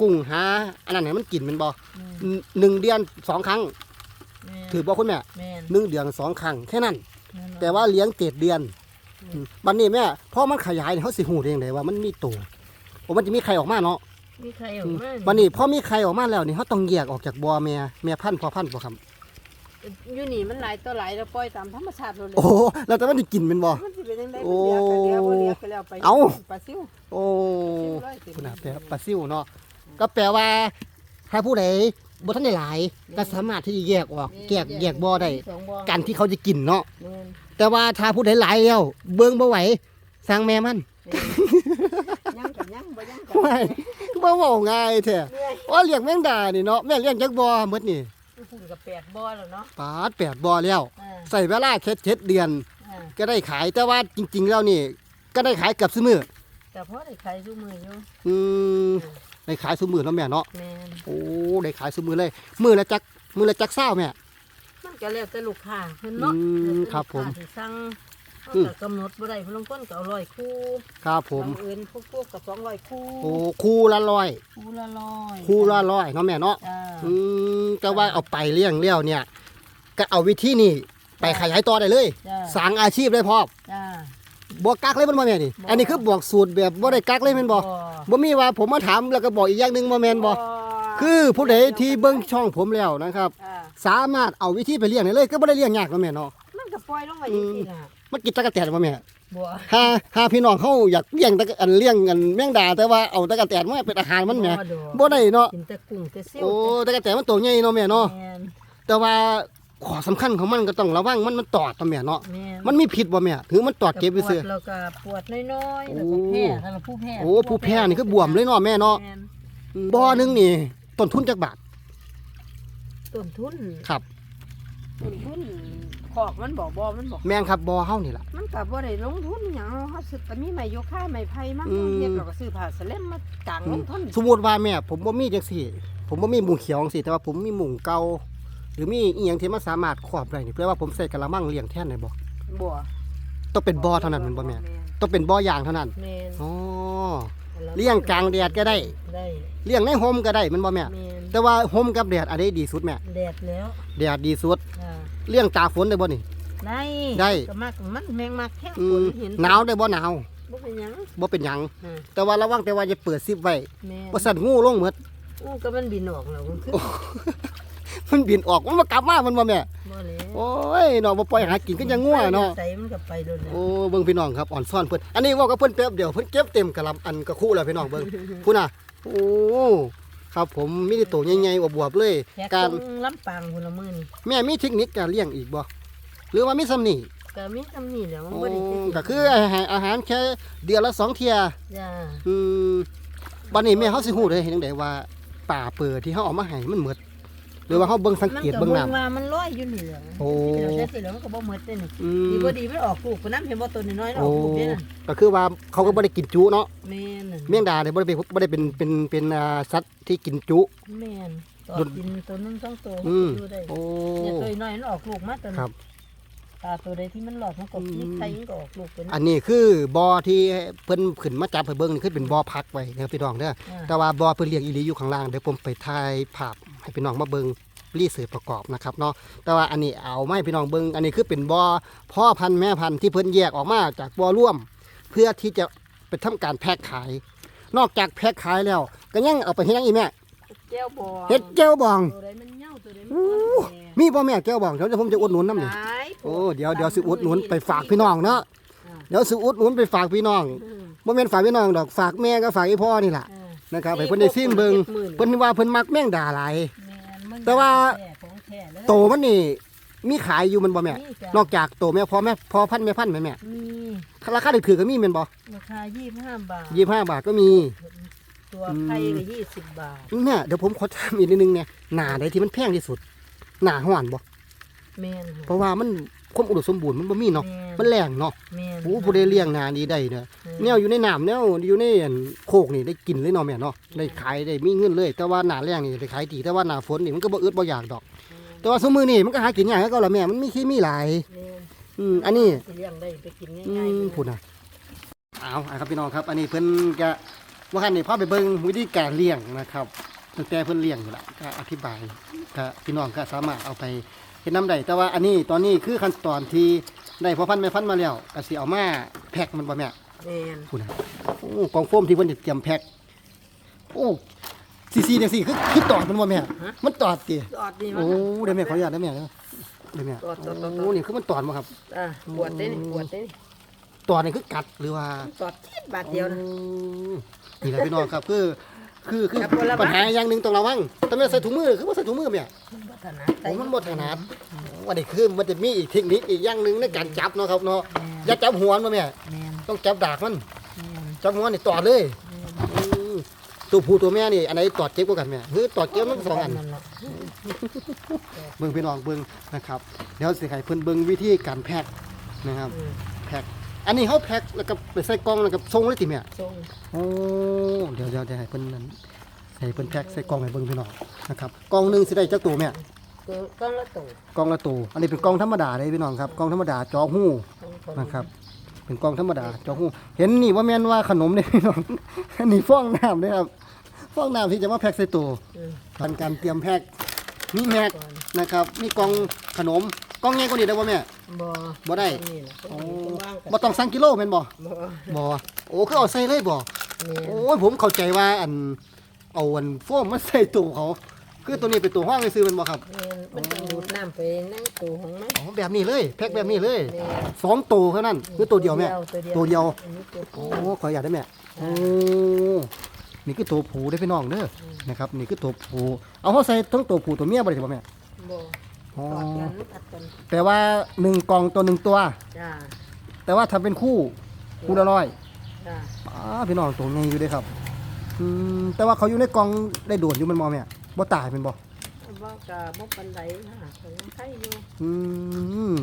[SPEAKER 1] กุ้งหาอันนั้นให้มันกินแมันบ่
[SPEAKER 2] แม่น
[SPEAKER 1] หนึ่งเดือนสองครั้ง
[SPEAKER 2] แม่น
[SPEAKER 1] ถือบ่คุณแม่
[SPEAKER 2] แม่น
[SPEAKER 1] หนึ่งเดือนสองครั้งแค่นั้น
[SPEAKER 2] ม่น
[SPEAKER 1] แต่ว่าเลี้ยงเจ็ดเดือน
[SPEAKER 2] อืม
[SPEAKER 1] อืม บัดนี้แม่พอมันขยายนี่เขาสิหูได้ยังไงว่ามันมีตัวโอ้มันจะมีไข่ออกมาเนาะ
[SPEAKER 2] มีใครออกมา
[SPEAKER 1] บัดนี้พอมีไข่ออกมาแล้วนี่เขาต้องแยกออกจากบ่อแม่แม่พันธุ์พ่อพันธุ์บ่ครับ
[SPEAKER 2] อยู่นี่มันหลายต่อหลายแล้วปล่อยตามธรรมชาติเลย
[SPEAKER 1] โอ้แล้วแต่มันสิกินแม่นบ่
[SPEAKER 2] มันสิเป็นจังได๋
[SPEAKER 1] โอ้
[SPEAKER 2] มันเลี้ยงก็เลี้ยงบ่เลี้ยงก็แล้วไป
[SPEAKER 1] เอ้า
[SPEAKER 2] ปลาซิว
[SPEAKER 1] โอ้
[SPEAKER 2] ปลาซิว
[SPEAKER 1] คุณ
[SPEAKER 2] ร้
[SPEAKER 1] น่ะ
[SPEAKER 2] อย
[SPEAKER 1] แปล
[SPEAKER 2] เต็ม
[SPEAKER 1] ปลาซิวเนาะก็แปลว่าถ้าผู้ใดบ่ทันได้หลายก็สามารถที่จะแยกออกแยกแยกบ่อได้
[SPEAKER 2] สองบ่อ
[SPEAKER 1] กันที่เขาจะกินเนาะ
[SPEAKER 2] แม่น
[SPEAKER 1] แต่ว่าถ้าผู้ใดหลายแล้วเบิ่งบ่ไหวสร้างแม่มัน
[SPEAKER 2] แม่นยังก็ยังบ่ยังก็
[SPEAKER 1] ไม่บ่เว้าง่ายแท้
[SPEAKER 2] เรื่อย
[SPEAKER 1] ว่าเลี้ยงแมงดานี่เนาะแม่เลี้ยงจักบ่หมดนี่
[SPEAKER 2] ฝุ่นกับแปดบ่อแล้วเนาะ
[SPEAKER 1] ปาดแปดบ่แล้ว
[SPEAKER 2] อ่า
[SPEAKER 1] ใส่เวลาแค่เจ็ดเดือน
[SPEAKER 2] อ่า
[SPEAKER 1] ก็ได้ขายแต่ว่าจริง ๆ แล้วนี่ ก็ได้ขายเกือบซุมื้อ
[SPEAKER 2] แต่พอได้ขายซุมื้ออยู่
[SPEAKER 1] อืมได้ขายซุมือเนาะแม่เนาะ
[SPEAKER 2] แม่น
[SPEAKER 1] โอ้ได้ขายซุมือเลย มือละจักมือละจักเศร้าแม่
[SPEAKER 2] มัน ก็แล้วแต่ลูกค้าเพิ่นเนาะ
[SPEAKER 1] อืม
[SPEAKER 2] แล้วแต่
[SPEAKER 1] ครับผม
[SPEAKER 2] ลูกาที่สั่งเขา
[SPEAKER 1] อืม
[SPEAKER 2] ก็กำหนดบ่ได้เพิ่นลางคนก็เอาร้อยคู่
[SPEAKER 1] ครับผม
[SPEAKER 2] บางอื่นพวกพวกก็200คู่
[SPEAKER 1] โอ้คู่ละร้อย
[SPEAKER 2] คู่ละร้อย
[SPEAKER 1] คู่ละร้อยเนาะแม่เนาะ
[SPEAKER 2] จ้า
[SPEAKER 1] อืมแต่ว่าเอาไปเลี้ยงเลี้ยวเนี่ย ก็เอาวิธีนี่ไปขยายต่อได้เลย
[SPEAKER 2] จ้า
[SPEAKER 1] สร้างอาชีพเลยพ่อ
[SPEAKER 2] จ้า
[SPEAKER 1] บ่กักเลยมันบ่แม่นี่
[SPEAKER 2] บ่
[SPEAKER 1] อันนี้คือบอกสูตรแบบบ่ได้กักเลยแม่นบ่บ่มีว่าผมมาถามแล้วก็บอกอีกอย่างหนึงบ่แม่นบ่ คือผู้ใดที่เบิ่งช่องผมแล้วนะครับ
[SPEAKER 2] อ่า
[SPEAKER 1] สามารถเอาวิธีไปเลี้ยงได้เลยก็บ่ได้เลี้ยงยากเนาะแม่เนาะ
[SPEAKER 2] มันก็ปล่อยลงไปจังซี่ล่ะ
[SPEAKER 1] มันกินตะกะแตนบ่แม่
[SPEAKER 2] บัว
[SPEAKER 1] ถ้าถ้าพี่น้องเฮาอยากเลี้ยงตะกะอันเลี้ยงอันแมงดาแต่ว่าเอาตะกะแตนมาเป็นอาหารมันแหม
[SPEAKER 2] ดอก
[SPEAKER 1] บ่ได้เนาะ
[SPEAKER 2] กินแต่กุ้งแต่ซิว
[SPEAKER 1] โอ้ตะกะแตนมันตัวใหญ่เนาะแม่เนาะ
[SPEAKER 2] แม่น
[SPEAKER 1] แต่ว่าข้อสำคัญของมันก็ต้องระวังมันมันตอดเนาะแม่เนาะ
[SPEAKER 2] แม่น
[SPEAKER 1] มันมีพิษบ่แม่ถือมันตอดเก็บไว้ซื่อ
[SPEAKER 2] ปวดแล้วก็ปวดน้อยๆแล้ว
[SPEAKER 1] โอ้
[SPEAKER 2] ก็แพ้ถ้าเราผู้แพ้
[SPEAKER 1] โอ้ผู้แพ้นี่คือบวมเลยเนาะแม่เนาะ
[SPEAKER 2] แม่น
[SPEAKER 1] บ่อหนึงนี่ ต้นทุนจักบาท
[SPEAKER 2] ต้นทุน
[SPEAKER 1] ครับ
[SPEAKER 2] ต้นทุนขอกมันบอกบ่มันบอก
[SPEAKER 1] แม่งครับบ่อเฮานี่ล่ะ
[SPEAKER 2] มันก็บ่ได้ลงทุนหยังเฮาซื้อแต่มีไม้โยคะไม้ไผ่มา
[SPEAKER 1] อืม
[SPEAKER 2] เฮ็ดแล้วก็ซื้อผ้าสแลมมากางลงทุน
[SPEAKER 1] สมมุติว่าแม่ ผมบ่มีจังซี่ ผมบ่มีมุงเขียวจังซี่แต่ว่าผมมีมุงเก่าหรือมีอีหยังที่มันสามารถครอบได้นี่แปลว่าผมใส่กะละมังเลี้ยงแทนได้บ่
[SPEAKER 2] บ่
[SPEAKER 1] ต้องเป็นบ่อเท่านั้นแม่นบ่แม่ต้องเป็นบ่อยางเท่านั้น
[SPEAKER 2] แม่น
[SPEAKER 1] อ๋อ เลี้ยงกลางแดดก็ได้
[SPEAKER 2] ได้
[SPEAKER 1] เลี้ยงในโฮมก็ได้แมันบ่แม่
[SPEAKER 2] แม่น
[SPEAKER 1] แต่ว่าโฮมกับแดดอันใดดีสุดแม่
[SPEAKER 2] แดดแล้ว
[SPEAKER 1] แดดดีสุด
[SPEAKER 2] อ่า
[SPEAKER 1] เลี้ยงตากฝนได้บ่นี่
[SPEAKER 2] ได้
[SPEAKER 1] ได้
[SPEAKER 2] ก็มักมันแมงมักแค่
[SPEAKER 1] อื
[SPEAKER 2] ฝน
[SPEAKER 1] ม
[SPEAKER 2] เห็น
[SPEAKER 1] หนาวได้บ่หนาว
[SPEAKER 2] บ่เป็นหยัง
[SPEAKER 1] บ่เป็นหยัง
[SPEAKER 2] อ่า
[SPEAKER 1] แต่ว่าระวังแต่ว่าอย่าเปิดซิปไว้
[SPEAKER 2] แม่น
[SPEAKER 1] บ่สั่นงูลงหมด
[SPEAKER 2] อู้ก็มันบินออกแล้วมันคือ
[SPEAKER 1] มันบินออกมันบ่กลับมามันบ่แม่
[SPEAKER 2] บ่เลย
[SPEAKER 1] โอ้ยเนาะบ่ปล่อยหากินก็ยังงัวเนาะ
[SPEAKER 2] ใส่มันก็ไปโดนแล้ว
[SPEAKER 1] โอ้เบิ่งพี่น้องครับอ่อนซ่อนเพิ่นอันนี้เว่ากับเพิ่นแป๊บเดียวเพิ่นเก็บเต็มกะลำอันกระคู่แล้วพี่น้องเบิ่งพุ่นน่ะโอ้ครับผมมีแต่โตใหญ่ๆอวบๆเลย
[SPEAKER 2] แขก
[SPEAKER 1] การ
[SPEAKER 2] ตรงลำปางพุ่นละมื้อนี่
[SPEAKER 1] แม่มีเทคนิคการเลี้ยงอีกบ่หรือว่ามีซ้ำนี่
[SPEAKER 2] ก็มีซำนี้แหล้วมัน
[SPEAKER 1] โอ้
[SPEAKER 2] บ่ได้สิ
[SPEAKER 1] ก็คืออาหารอาหารแค่เดือนละสองเที่ย
[SPEAKER 2] จ้า
[SPEAKER 1] อืมบัดนี้แม่เฮาสิฮู้ได้เห็นจังไดว่าป่าเปิดที่เฮาเอามาให้มันหมด หรือว่าเฮาเบิ่งสังเกต
[SPEAKER 2] มัน
[SPEAKER 1] เบิ่ง
[SPEAKER 2] ก็
[SPEAKER 1] น้ำ
[SPEAKER 2] ว่ามันลอยอยู่นี่แหละ
[SPEAKER 1] โอ้
[SPEAKER 2] เดี๋ยวแต่สิแล้วมันก็บ่หมดเด้นี่
[SPEAKER 1] อื
[SPEAKER 2] ดี
[SPEAKER 1] ม
[SPEAKER 2] บ่ดีมันออกลูกปานนั้นเห็นบ่ตัวน้อยๆอ
[SPEAKER 1] โอ้
[SPEAKER 2] อกลูกเด้น่ะ
[SPEAKER 1] ก็คือว่าเขาก็บ่ได้กินจุเนาะ
[SPEAKER 2] แม่นน่ะ
[SPEAKER 1] เมี่ยงดาเนี่ยบ่ได้เป็นบ่ได้เป็นเป็นเป็นอ่าสัตว์ที่กินจุ
[SPEAKER 2] แม่นตอ
[SPEAKER 1] ดุ
[SPEAKER 2] ด
[SPEAKER 1] ด
[SPEAKER 2] กินตัวนึงสองตัว
[SPEAKER 1] อืม
[SPEAKER 2] อยู่ได้
[SPEAKER 1] โอ้
[SPEAKER 2] เนี่ยตัวน้อยมันออกลูกมาตัวนึ
[SPEAKER 1] ครั
[SPEAKER 2] ง
[SPEAKER 1] บ
[SPEAKER 2] ตาตัวใดที่มันหลอดมันก็
[SPEAKER 1] อืม
[SPEAKER 2] มีไข่มันก็ออกลูกเป็น
[SPEAKER 1] อันนี้คือบ่อที่เพิ่นขึ้นมาจับให้เบิ่งนี่คือเป็นบ่อพักไว้นะครับพี่น้องเด้อ
[SPEAKER 2] อ่า
[SPEAKER 1] แต่ว่าบ่อเพิ่นเลี้ยงอีหลีอยู่ข้างล่างเดี๋ยวผมไปถ่ายภาพให้พี่น้องมาเบิ่งรีเสิร์ชประกอบนะครับเนาะแต่ว่าอันนี้เอามาให้พี่น้องเบิ่งอันนี้คือเป็นบ่อพ่อพันธุ์แม่พันธุ์ที่เพิ่นแยกออกมาจากบ่อร่วม เพื่อที่จะไปทำการแพ็คขาย นอกจากแพ็คขายแล้ว ก็ยังเอาไปเฮ็ดหยังอีกแม่
[SPEAKER 2] แก้วบอง
[SPEAKER 1] เฮ็ดแก้วบอง
[SPEAKER 2] ตัวใดมันเหย้าตัวใดมัน
[SPEAKER 1] อู้
[SPEAKER 2] อ่อนแอ
[SPEAKER 1] มีบ่แม่แก้วบองเดี๋ยวผมจะอุดหนุนน้ำนี่
[SPEAKER 2] ขาย
[SPEAKER 1] โอ้เดี๋ยวเดี๋ยวสิอุดหนุนไปฝากพี่น้องเนาะเดี๋ยวสิอุดหนุนไปฝากพี่น้อง
[SPEAKER 2] อืม
[SPEAKER 1] บ่แม่นฝากพี่น้องดอกฝากแม่ก็ฝากอีพ่อนี่ล่ะ
[SPEAKER 2] อ่า
[SPEAKER 1] นะครับให้เพิ่นได้ซิมเบิ่ง
[SPEAKER 2] เจ็ดหมื่น
[SPEAKER 1] เพิ่นว่าเพิ่นมักแมงดาหลาย
[SPEAKER 2] แม่นมัน
[SPEAKER 1] แต่ว่า
[SPEAKER 2] แท้ของแท้เลย
[SPEAKER 1] โตมันนี่มีขายอยู่มันบ่แม่
[SPEAKER 2] นี่จ้ะ
[SPEAKER 1] นอกจากโตแม่พอแม่พอพันธุ์แม่พันธุ์แม่แม่
[SPEAKER 2] มี
[SPEAKER 1] ราคาถือๆก็มีแม่นบ่
[SPEAKER 2] ราคายี่สิบห้าบาท
[SPEAKER 1] 25บาทก็มี
[SPEAKER 2] ตัวไข่ก็ยี่สิบบาท
[SPEAKER 1] เนี่ยเดี๋ยวผมขอถามอีกนิดนึงเนี่ยหน้าใดที่มันแพงที่สุด หน้าฮ้อนบ่
[SPEAKER 2] แม่น
[SPEAKER 1] เพราะว่ามันความอุดมสมบูรณ์มันบ่มีเนาะ
[SPEAKER 2] แม่น
[SPEAKER 1] มันแรงเนาะ
[SPEAKER 2] แม่น
[SPEAKER 1] โอ้ผู้ใดเลี้ยงหน้านี้ได้เนี่ยแนวอยู่ในน้ำแนวอยู่ในอันโคกนี่ได้กินเลยเนาะแม่เนาะได้ขายได้มีเงินเลย แต่ว่าหน้าแรงนี่ได้ขายดีแต่ว่าหน้าฝนนี่มันก็บ่อึดบ่อยากดอก แต่ว่าสมือนี่มันก็หากินยากก็ละแม่มันมีขี้มีหลาย
[SPEAKER 2] แม่น
[SPEAKER 1] อืมอันนี้
[SPEAKER 2] สิเลี้ยงได้ไปกิน
[SPEAKER 1] อื
[SPEAKER 2] ง่ายๆ
[SPEAKER 1] ม
[SPEAKER 2] เลย
[SPEAKER 1] พูดนะเอาอะครับพี่น้องครับ อันนี้เพิ่นก็ ว่าคันนี่พาไปเบิ่งวิธีการเลี้ยงนะครับตั้งแต่เพิ่นเลี้ยงอยู่ละก็อธิบายก็พี่น้องก็สามารถเอาไปเฮ็ดน้ำได้แต่ว่าอันนี้ตอนนี้คือขั้นตอนที่ได้พ่อพันธุ์แม่พันธุ์มาแล้วก็สิเอามาแพ็คมันบ่แม่
[SPEAKER 2] แม่น
[SPEAKER 1] พูดนะโอ้กองโฟมที่เพิ่นจะเตรียมแพ็คโอ้ซีซีจังซี่คือคือตอดมันบ่แม่มันตอดติ
[SPEAKER 2] ตอดนี่มั
[SPEAKER 1] โอ้
[SPEAKER 2] น
[SPEAKER 1] เดี๋ยวแม่ขออนุญาตนะแม่เด้อเดี๋ยวแม่
[SPEAKER 2] ตอดตอดตอด
[SPEAKER 1] โอ้นี่คือมันตอดบ่ครับ
[SPEAKER 2] อะปวดได้นี่ปวดได้นี่
[SPEAKER 1] ตอดนี่คือกัดหรือว่า
[SPEAKER 2] ตอดทีบาทเดียวนะ
[SPEAKER 1] อืม นี่แหละพี่น้องครับคือคือคือ
[SPEAKER 2] ครับบ่ระวัง
[SPEAKER 1] ปัญหาอย่างหนึ่งต้องระวังแต่แม่ใส่ถุงมือคือว่าใส่ถุงมือแม่
[SPEAKER 2] มันบ่ถนัด
[SPEAKER 1] โอ้มันบ่ถนัดว่านี่คือมันจะมีอีกเทคนิคอีกอย่างหนึ่งในการจับเนาะครับเนาะอย่าจับหัวมันแม่
[SPEAKER 2] แม่น
[SPEAKER 1] ต้องจับดากมัน
[SPEAKER 2] แม่น
[SPEAKER 1] จับหัวนี่ตอดเลยอืมตัวผู้ตัวแม่นี่อันไหนตอดเจ็บกว่ากันแม่คือตอดเจ็บมันสองอัน
[SPEAKER 2] นั่นล่ะ
[SPEAKER 1] เบิ่งพี่น้องเบิ่งนะครับเดี๋ยวสิให้เพิ่นเบิ่งวิธีการแพ็คนะครับ
[SPEAKER 2] อืม
[SPEAKER 1] แพ็ค อันนี้เขาแพ็คแล้วก็ไปใส่กล่องแล้วก็ส่งเลยติแม่
[SPEAKER 2] ส่ง
[SPEAKER 1] โอ้เดี๋ยวเดี๋ยวจะให้เพิ่นนั้นให้เพิ่นแพ็คใส่กล่องให้เบิ่งพี่น้องนะครับกล่องหนึงสิได้จักตัวแม่
[SPEAKER 2] ตัวก้อนละตัว
[SPEAKER 1] กล่องละตัวอันนี้เป็นกล่องธรรมดาเลยพี่น้องครับกล่องธรรมดาจอหู้นะครับ เป็นกล่องธรรมดาจอหู้เห็นนี่ว่าแม่นว่าขนมเนี่ยพี่น้อง อันนี้ฟองน้ำเลยครับฟองน้ำที่จะมาแพ็คใส่ตัว
[SPEAKER 2] อืม
[SPEAKER 1] การการเตรียมแพ็คมีแม็ก
[SPEAKER 2] ก่อน
[SPEAKER 1] นะครับมีกล่องขนมกล่องใหญ่กว่านี้ได้บ่แม่
[SPEAKER 2] บ่
[SPEAKER 1] บ่ได้
[SPEAKER 2] นี่ล่ะ
[SPEAKER 1] โอ้
[SPEAKER 2] ว่างกัน
[SPEAKER 1] บ่ต้องสั่งกิโลแม่นบ่
[SPEAKER 2] บ่
[SPEAKER 1] บ่โอ้คือเอาใส่เลยบ่
[SPEAKER 2] นี่
[SPEAKER 1] โอ้ยผมเข้าใจว่าอันเอาอันโฟมมาใส่ตู้เขา คือตัวนี้เป็นตัวห้องซื้อแมันบ่ครับ
[SPEAKER 2] นี่มันต้องดูดน้ำไปนั่งตัวของมัน
[SPEAKER 1] อ๋อแบบนี้เลยแพ็คแบบนี้เลย
[SPEAKER 2] นี่
[SPEAKER 1] สองตัวเท่านั้นคือตัวเดียวแม่ตัวเดียว
[SPEAKER 2] อันนี้ตัว
[SPEAKER 1] โอ้
[SPEAKER 2] ผู้
[SPEAKER 1] ขออยากได้แม่โอ้นี่คือตัวผูได้อพี่น้องเด้อนะครับนี่คือตัวผูเอาเขาใส่ทั้งตัวผูตัวเมียบ่ได้ใช่บ่แม่
[SPEAKER 2] บ่
[SPEAKER 1] อ๋อ
[SPEAKER 2] ตอดกันอัดกัน
[SPEAKER 1] แต่ว่าหนึ่งกล่องตัวหนึ่งตัว
[SPEAKER 2] จ้า
[SPEAKER 1] แต่ว่าทำเป็นคู่คู่ละร้อย
[SPEAKER 2] จ้า
[SPEAKER 1] อ้าพี่น้องตัวใหญ่อยู่เด้อครับอืมแต่ว่าเขาอยู่ในกล่องได้โดดอยู่แมันบ่แม่บ่ตายเป็นบ่
[SPEAKER 2] บ่กะบ่ปานใดนะก็ยังไข่อยู่
[SPEAKER 1] อืม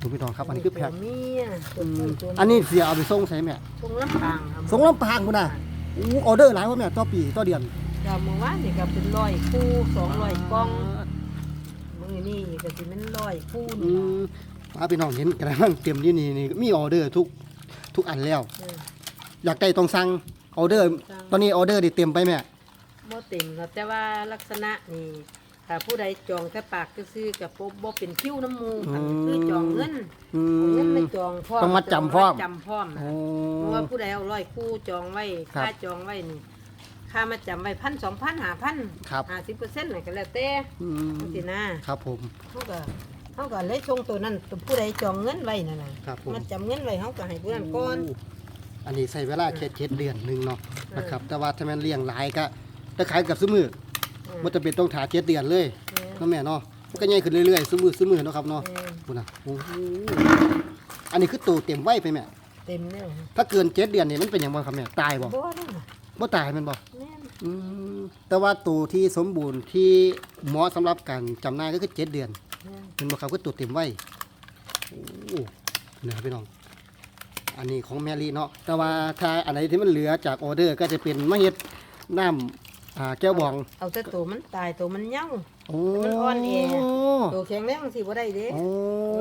[SPEAKER 1] ดูพี่น้องครับอันนี้คือแพ็ค
[SPEAKER 2] ตัวเมียตั
[SPEAKER 1] อื
[SPEAKER 2] ว
[SPEAKER 1] ม
[SPEAKER 2] ผู้ตัว
[SPEAKER 1] อันนี้เสียเอาไปส่งใส่แม่
[SPEAKER 2] ตรงลำปางครับ
[SPEAKER 1] ส่งลำปางพุ่นน่ะอู้ออเดอร์หลายว่าแม่ต่อปีต่อเดือน
[SPEAKER 2] จ้าเมื่อวานนี่ก็เป็นร้อยคู่สองร้อยกล่องมื้อ นี้ก็สิเป็นร้อยคู่
[SPEAKER 1] อื
[SPEAKER 2] นี่ล่ะ
[SPEAKER 1] มมาพี่น้องเห็นกระมังเต็มที่นี่นี่มีออเดอร์ทุกทุกอันแล้ว
[SPEAKER 2] เออ
[SPEAKER 1] อยากได้ต้องสั่งออเดอร์
[SPEAKER 2] สั่ง
[SPEAKER 1] ตอนนี้ออเดอร์ได้เต็มไปแม่
[SPEAKER 2] บ่เต็มครับแต่ว่าลักษณะนี่ถ้าผู้ใดจองแต่ปากซื้อๆกับบ่บ่เป็นคิวน้ำหมูอันคือจองเงิน
[SPEAKER 1] อื
[SPEAKER 2] เอาเงิน
[SPEAKER 1] ม
[SPEAKER 2] มาจองพร้อม
[SPEAKER 1] ต้องมาจำพร้อม
[SPEAKER 2] จำพร้อม
[SPEAKER 1] โอ้
[SPEAKER 2] เพราะว่าผู้ใดเอาร้อยคู่จองไว้
[SPEAKER 1] ครับ
[SPEAKER 2] ค่าจองไว้นี่ ค่ามาจำไว้พันสองพันห้าพัน
[SPEAKER 1] ครับ
[SPEAKER 2] ห้าสิบเปอร์เซ็นต์ก็แล้วแต่
[SPEAKER 1] อื
[SPEAKER 2] จัง
[SPEAKER 1] ม
[SPEAKER 2] ซี่นะครับ
[SPEAKER 1] ผม
[SPEAKER 2] เขาก็เขาก็เลยส่งตัวนั้นตัวผู้ใดจองเงินไว้นั่นน่ะ
[SPEAKER 1] ครับผม
[SPEAKER 2] มาจำเงินไว้เขาก็ให้ผู้นั้นก่อน
[SPEAKER 1] อันนี้ใส่เวลาแค่เจ็ดเดือนหนึงเนาะ
[SPEAKER 2] ออ
[SPEAKER 1] นะครับ แต่ว่าถ้ามันเลี้ยงหลายก็จะขายกับซื้อมือ
[SPEAKER 2] เออ
[SPEAKER 1] มันจะเป็นต้องถาเจ็ดเดือนเลย
[SPEAKER 2] เออ
[SPEAKER 1] เนาะแม่เนาะมันก็ใหญ่ขึ้นเรื่อยๆซื้อมือซื้อมือเนาะครับเนาะ
[SPEAKER 2] เออ
[SPEAKER 1] คุณน่ะโอ้โหอันนี้คือตัวเต็มไว้ไปแม่
[SPEAKER 2] เต็มแล้ว
[SPEAKER 1] ถ้าเกินเจ็ดเดือนนี่มันเป็นอย่างไรครับแม่ตายบ่
[SPEAKER 2] บ่ได้น่ะ
[SPEAKER 1] บ่ตายแมันบ่
[SPEAKER 2] แม่น
[SPEAKER 1] อืมแต่ว่าตัวที่สมบูรณ์ที่เหมาะสำหรับการจำหน่ายก็คือเจ็ดเดือน
[SPEAKER 2] แม่น
[SPEAKER 1] เป็นบ่ครับคือตัวเต็มไว้โอ้นี่ครับพี่น้อง อันนี้ของแมรี่เนาะแต่ว่าถ้าอันไหนที่มันเหลือจากออเดอร์ก็จะเป็นมะเฮ็ดน้ำอ่าแก้วบอง
[SPEAKER 2] เอาแต่ตัวมันตายตัวมันเหย้า
[SPEAKER 1] โอ้
[SPEAKER 2] มันอ่อนแอ ตัวแข็งแรงสิบ่ได้เด้
[SPEAKER 1] โอ้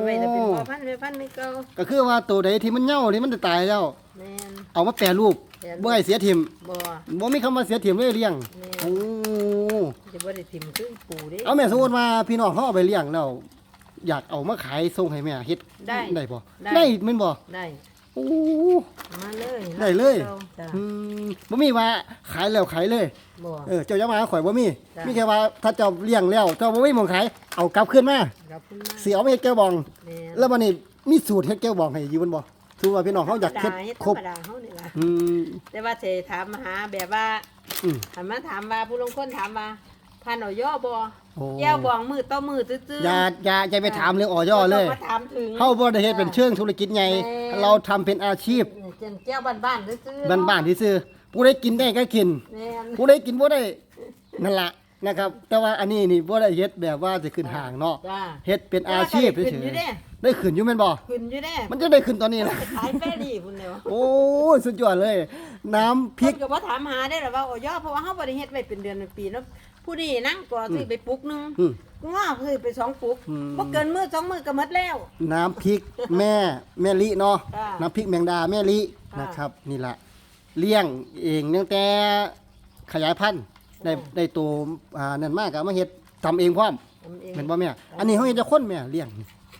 [SPEAKER 2] ไว้แต่เป็นพ่อพันธุ์แม่พันธุ์นี่เก่า
[SPEAKER 1] ก็คือว่าตัวใดที่มันเหน่าที่มันจะตายแล้ว
[SPEAKER 2] แม่น
[SPEAKER 1] เอามาแปรรูป
[SPEAKER 2] แปรรูป
[SPEAKER 1] บ่ให้เสียถิ่ม
[SPEAKER 2] บ่
[SPEAKER 1] บ่มีคำว่าเสียถิ่มเลยเลี้ยง
[SPEAKER 2] แม่
[SPEAKER 1] โอ้
[SPEAKER 2] จะบ่ได้ทิ่มคือปูเด้
[SPEAKER 1] เอาแม่สมมติว่าพี่น้องเขาเอาไปเลี้ยงแล้วอยากเอามาขายส่งให้แม่เฮ็ด
[SPEAKER 2] ได้
[SPEAKER 1] ได้บ่
[SPEAKER 2] ได้
[SPEAKER 1] ได้แม่นบ่
[SPEAKER 2] ได้
[SPEAKER 1] โอ้
[SPEAKER 2] มาเลย
[SPEAKER 1] ได้เลย
[SPEAKER 2] อาจ้ะ
[SPEAKER 1] อืมบ่มีว่าขายแล้วขายเลย
[SPEAKER 2] บ่
[SPEAKER 1] เออเจ้าอย่ามาข่อยบ่มี
[SPEAKER 2] จ้ะ
[SPEAKER 1] มีแค่ว่าถ้าเจ้าเลี้ยงแล้วเจ้าบ่มีหมองขายเอากลับคืนมา
[SPEAKER 2] ขอบคุณมาก
[SPEAKER 1] สิเอาไปเฮ็ดแก้วบอง
[SPEAKER 2] แม่น
[SPEAKER 1] แล้วบัดนี้มีสูตรเฮ็ดแก้วบองให้อยู่บ่บ่ถือว่าพี่น้องเขาอยากเฮ็ด
[SPEAKER 2] ธรรมดา
[SPEAKER 1] ครบ
[SPEAKER 2] ธรรมดาเฮานี่ล่ะ
[SPEAKER 1] อืม
[SPEAKER 2] แต่ว่าเทถามมาหาแบบว่า
[SPEAKER 1] อืม
[SPEAKER 2] ถามมาถามว่าผู้ลงคนถามว่าพันเอาย่อบ่
[SPEAKER 1] โอ้
[SPEAKER 2] แก้วบองมือต่อมือซื่อๆ
[SPEAKER 1] อย่าอย่าอย่าไปถามเรื่องออย่อเลย
[SPEAKER 2] บ่ต้องมาถามถึง
[SPEAKER 1] เฮาบ่ได้เฮ็ดเป็นเชิงธุรกิจใหญ่
[SPEAKER 2] แม่
[SPEAKER 1] เราทำเป็นอาชีพ
[SPEAKER 2] เจนแก้วบ้านๆซื่อๆ
[SPEAKER 1] บ้านๆที่ซื้อผู้ใดกินได้ก็กิน
[SPEAKER 2] แม่น
[SPEAKER 1] ผู้ใดกินบ่ได้นั่นล่ะนะครับ แต่ว่าอันนี้นี่บ่ได้เฮ็ดแบบว่าจะขึ้นห่างเนาะ
[SPEAKER 2] จ้า
[SPEAKER 1] เฮ็ดเป็นอาชีพ
[SPEAKER 2] แต่
[SPEAKER 1] เฉ
[SPEAKER 2] ว่าก็ได้ขึ้นอยู่
[SPEAKER 1] ย
[SPEAKER 2] เด้
[SPEAKER 1] ๆได้ขึ้นอยู่แม่นบ่
[SPEAKER 2] ขึ้นอยู่เด้
[SPEAKER 1] มันจะได้ขึ้นตอนนี้ล่ะ
[SPEAKER 2] ขายแฟรี่พุ่นเดียว
[SPEAKER 1] โอ้ยสุดยอดเลย น้ำพริก
[SPEAKER 2] เพิ่นก็บ่ถามหาได้หรอว่าโอ้ย่อเพราะว่าเฮาบ่ได้เฮ็ดไว้เป็นเดือนเป็นปีเนาะ ผู้นี้นั่งก็ซื้อไปปุกหนึง
[SPEAKER 1] อืม
[SPEAKER 2] ง้อซื้อไปสองปุก
[SPEAKER 1] อืม
[SPEAKER 2] บ่เกินมื้อสองมื้อก็หมดแล้ว
[SPEAKER 1] น้ำพริกแม่แม่ลิเนาะ
[SPEAKER 2] จ้ะ
[SPEAKER 1] น้ำพริกแมงดาแม่ลิ
[SPEAKER 2] ค่ะ
[SPEAKER 1] นะครับ นี่ล่ะเลี้ยงเองตั้งแต่ขยายพันธุ์ได้ได้ตัวอ่านั่นมากก็เอามาเฮ็ดทำเองพร้อม
[SPEAKER 2] ทำเอง
[SPEAKER 1] แม่นบ่แม่อันนี้เฮาเฮ็ดจะคนแม่เลี้ยง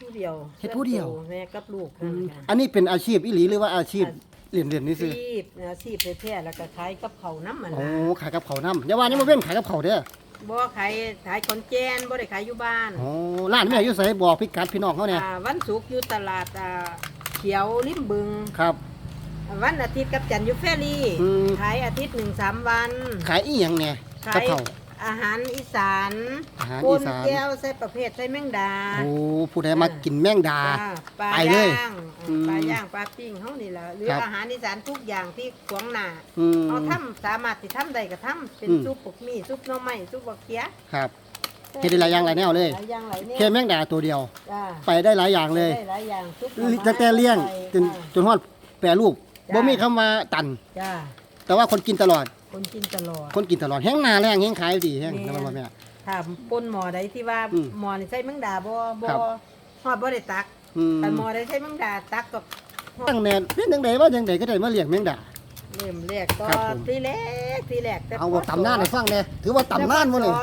[SPEAKER 2] ผู้เดียว
[SPEAKER 1] เฮ็ดผู้เดียว
[SPEAKER 2] แม่กับลูก
[SPEAKER 1] อื
[SPEAKER 2] นั่น
[SPEAKER 1] ม
[SPEAKER 2] ค่ะ
[SPEAKER 1] อันนี้เป็นอาชีพอีหลีหรือว่าอาชีพ เรียนเรียนนี่
[SPEAKER 2] อา
[SPEAKER 1] ซื่อ
[SPEAKER 2] ชีพอาชีพแท้ๆแล้วก็ขายกับเขาวน้ำมัน
[SPEAKER 1] โอ้
[SPEAKER 2] ล่ะ
[SPEAKER 1] ขายกับเขาวน้ำอย่าว่านี่มาเว้นขายกับเขาวเด้อ
[SPEAKER 2] บ่ขายขายขอนแกนบ่ได้ขายอยู่บ้าน
[SPEAKER 1] โอ้ร้านแม่อยู่ไสบอกพิกัดพี่น้องเขาเนี่ย
[SPEAKER 2] อ่าวันศุกร์อยู่ตลาดอ่าเขียวริมบึง
[SPEAKER 1] ครับ
[SPEAKER 2] วันอาทิตย์กับจันทร์อยู่แฟรี่
[SPEAKER 1] อืม
[SPEAKER 2] ขายอาทิตย์หนึ่งสามวัน
[SPEAKER 1] ขายอีหยังเนี่ย
[SPEAKER 2] ขา
[SPEAKER 1] กับ
[SPEAKER 2] ย
[SPEAKER 1] เขาว
[SPEAKER 2] อาหารอีสาน
[SPEAKER 1] อาหาร
[SPEAKER 2] โก
[SPEAKER 1] อี
[SPEAKER 2] น
[SPEAKER 1] สาน
[SPEAKER 2] แก้วใส่ประเภทใส่แมงดา
[SPEAKER 1] โอ้ผู้ใดมากินแมงดา
[SPEAKER 2] จ้าปลา
[SPEAKER 1] ไปเลย
[SPEAKER 2] ย่าง
[SPEAKER 1] อืม
[SPEAKER 2] ปลาย่างปลาปิ้งเฮานี่ล่ะหรือ
[SPEAKER 1] ครับ
[SPEAKER 2] อาหารอีสานทุกอย่างที่ขวางหน้า
[SPEAKER 1] อืม
[SPEAKER 2] เอาทำสามารถที่ทำได้ก็ทำเป็น
[SPEAKER 1] อืม
[SPEAKER 2] ซุปปกหมี่ซุปหน่อไม้ซุปบักเขีย
[SPEAKER 1] ครับ เฮ็ดได้หลายอย่างหลายแนวเลย
[SPEAKER 2] หลายอย่างหลายแนว
[SPEAKER 1] แค่แมงดาตัวเดียว
[SPEAKER 2] จ้า
[SPEAKER 1] ไปได้หลายอย่างเลย
[SPEAKER 2] ได้หลายอย่างซุปหน่อไม้
[SPEAKER 1] ตั้งแต่เลี้ยงจน
[SPEAKER 2] จ้า
[SPEAKER 1] จนฮอดแปรรูป
[SPEAKER 2] จ้า
[SPEAKER 1] บ่มีคำว่าตัน
[SPEAKER 2] จ้า
[SPEAKER 1] แต่ว่าคนกินตลอด
[SPEAKER 2] คนกินตลอด
[SPEAKER 1] คนกินตลอดแห้งหนาแรงแห้งขายดีแห้ง
[SPEAKER 2] แม่
[SPEAKER 1] นะบ่แม่
[SPEAKER 2] ถามปนหมอใดที่ว่า
[SPEAKER 1] อืม
[SPEAKER 2] หมอนี่ใช้แมงดาบ่บ่
[SPEAKER 1] ครับ
[SPEAKER 2] ฮอดบ่ได้ตัก
[SPEAKER 1] อืม
[SPEAKER 2] แต่หมอใดใช้แมงดาตักก็
[SPEAKER 1] ตั้งแน่เป็นจังไดว่าจังไดก็ได้มาเลี้ยงแมงดา
[SPEAKER 2] เริ่มแรกก็
[SPEAKER 1] ครับผม
[SPEAKER 2] ทีแรกทีแรกแต่
[SPEAKER 1] เอาว่าตำนานให้ฟังแน่ถือว่าตำนานบ่เลย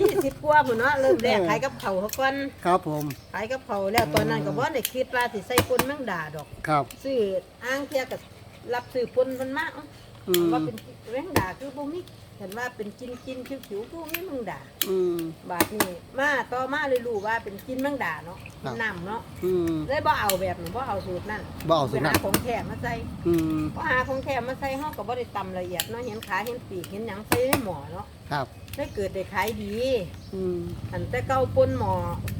[SPEAKER 2] ยี่สิบกว่าพุ่นเนาะเริ่มแรก
[SPEAKER 1] เออ
[SPEAKER 2] ขายกับเขาวเขาก่อน
[SPEAKER 1] ครับผม
[SPEAKER 2] ขายกับเขาวแล้วตอนนั้นก็บ่ได้คิดว่าสิใส่ปนแมงดาดอก
[SPEAKER 1] ครับ
[SPEAKER 2] ซื้ออ้างเที่ยกับรับซื้อปนมันมาเอ้า
[SPEAKER 1] อืม
[SPEAKER 2] ว่าเป็นแมงดาคือบ่มีเห็นว่าเป็นกินกินๆผิวๆคือบ่มีแมงดา
[SPEAKER 1] อืม
[SPEAKER 2] บาดนี้มาต่อมาเลยรู้ว่าเป็นกินแมงดาเนาะ
[SPEAKER 1] ครับ
[SPEAKER 2] น้ำเนาะ
[SPEAKER 1] อืม
[SPEAKER 2] เลยบ่เอาแบบนั้นบ่เอาสูตรนั่น
[SPEAKER 1] บ่เอาสูตรนั้น
[SPEAKER 2] ไปหาของแท้มาใส่
[SPEAKER 1] อืม
[SPEAKER 2] พอหาของแท้มาใส่เฮาก็บ่ได้ตำละเอียดเนาะเห็นขาเห็นปีกเห็นหยังใส่ในหม้อเนาะ
[SPEAKER 1] ครับ
[SPEAKER 2] ได้เกิดได้ขายดี
[SPEAKER 1] อืม
[SPEAKER 2] อันแต่เก่าปนหม้อ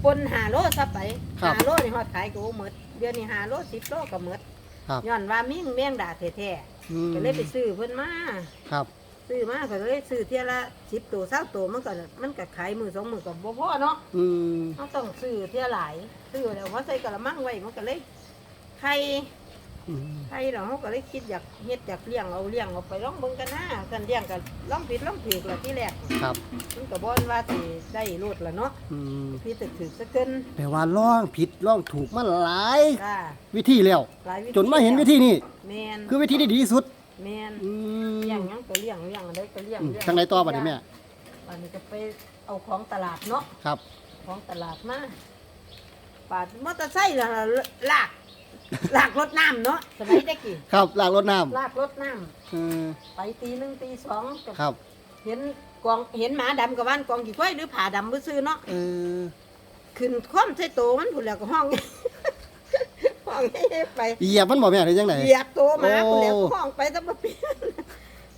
[SPEAKER 2] ปน5โลซะไป
[SPEAKER 1] ครับ
[SPEAKER 2] 5โลนี่ฮอดขายก็บ่หมดเดี๋ยวนี้5โล10โลก็หมด
[SPEAKER 1] ครับ
[SPEAKER 2] ย้อนว่ามีแมงดาแท้
[SPEAKER 1] อืม
[SPEAKER 2] ๆก็เลยไปซื้อเพิ่นมา
[SPEAKER 1] ครับ
[SPEAKER 2] ซื้อมาก็เลยซื้อเที่ยละ10ตัว20ตัวมันก็มันก็ขายมือสองมือก็บ่พอเนาะ
[SPEAKER 1] อืม
[SPEAKER 2] เราต้องซื้อเที่ยหลายซื้อแล้วว่าใส่กระมังไว้มันก็เลยไข่
[SPEAKER 1] อืม
[SPEAKER 2] ไข่เราเขาก็เลยคิดอยากเฮ็ดอยากเลี้ยงเอาเลี้ยงเอาไปลองเบิ่งกันนะกันเลี้ยงกันลองผิดลองถูกละที่แรก
[SPEAKER 1] ครับ
[SPEAKER 2] มันก็บ่อนว่าสิได้รูดละเนาะ
[SPEAKER 1] อืม
[SPEAKER 2] พี่ตึกถือซะเกิน
[SPEAKER 1] แต่ว่าล่องผิดล่องถูกมาหลาย
[SPEAKER 2] จ้า
[SPEAKER 1] วิธีแล้ว
[SPEAKER 2] หลายวิธี
[SPEAKER 1] จนมาเห็นวิธีนี้
[SPEAKER 2] แมน
[SPEAKER 1] คือวิธีที่ดีที่สุด
[SPEAKER 2] แมน
[SPEAKER 1] อืม
[SPEAKER 2] เลี้ยงหยังก็เลี้ยงเลี้ยงอะไรก็เลี้ยง
[SPEAKER 1] อืม
[SPEAKER 2] เลี้ย
[SPEAKER 1] ทางไหนต่อบัดนี้แม่
[SPEAKER 2] บัดนี้ก็ไปเอาของตลาดเนาะ
[SPEAKER 1] ครับ
[SPEAKER 2] ของตลาดมาปาดมอเตอร์ไซค์ล่ะลาก ลากรถน้ำเนาะสมัยตะกี้
[SPEAKER 1] ครับล้างรถน้
[SPEAKER 2] ลากรถน้ำำ
[SPEAKER 1] อืม
[SPEAKER 2] ไปตีหนึ่งตีสองก็
[SPEAKER 1] ครับ
[SPEAKER 2] เห็นกองเห็นหมาดำกับว่านกองกี่ถ้วยหรือผ่าดำมือซื้อเนาะ
[SPEAKER 1] เออ
[SPEAKER 2] ขึ้นคว่ำใส่โตมันผุนแล้วก็ห้อง ห้องให้ไป
[SPEAKER 1] เหยียบมันบ่แม่ได้จังได
[SPEAKER 2] เหยียบโตหมา
[SPEAKER 1] โอ้
[SPEAKER 2] ผุนแล้วก็ห้องไปตั้งปี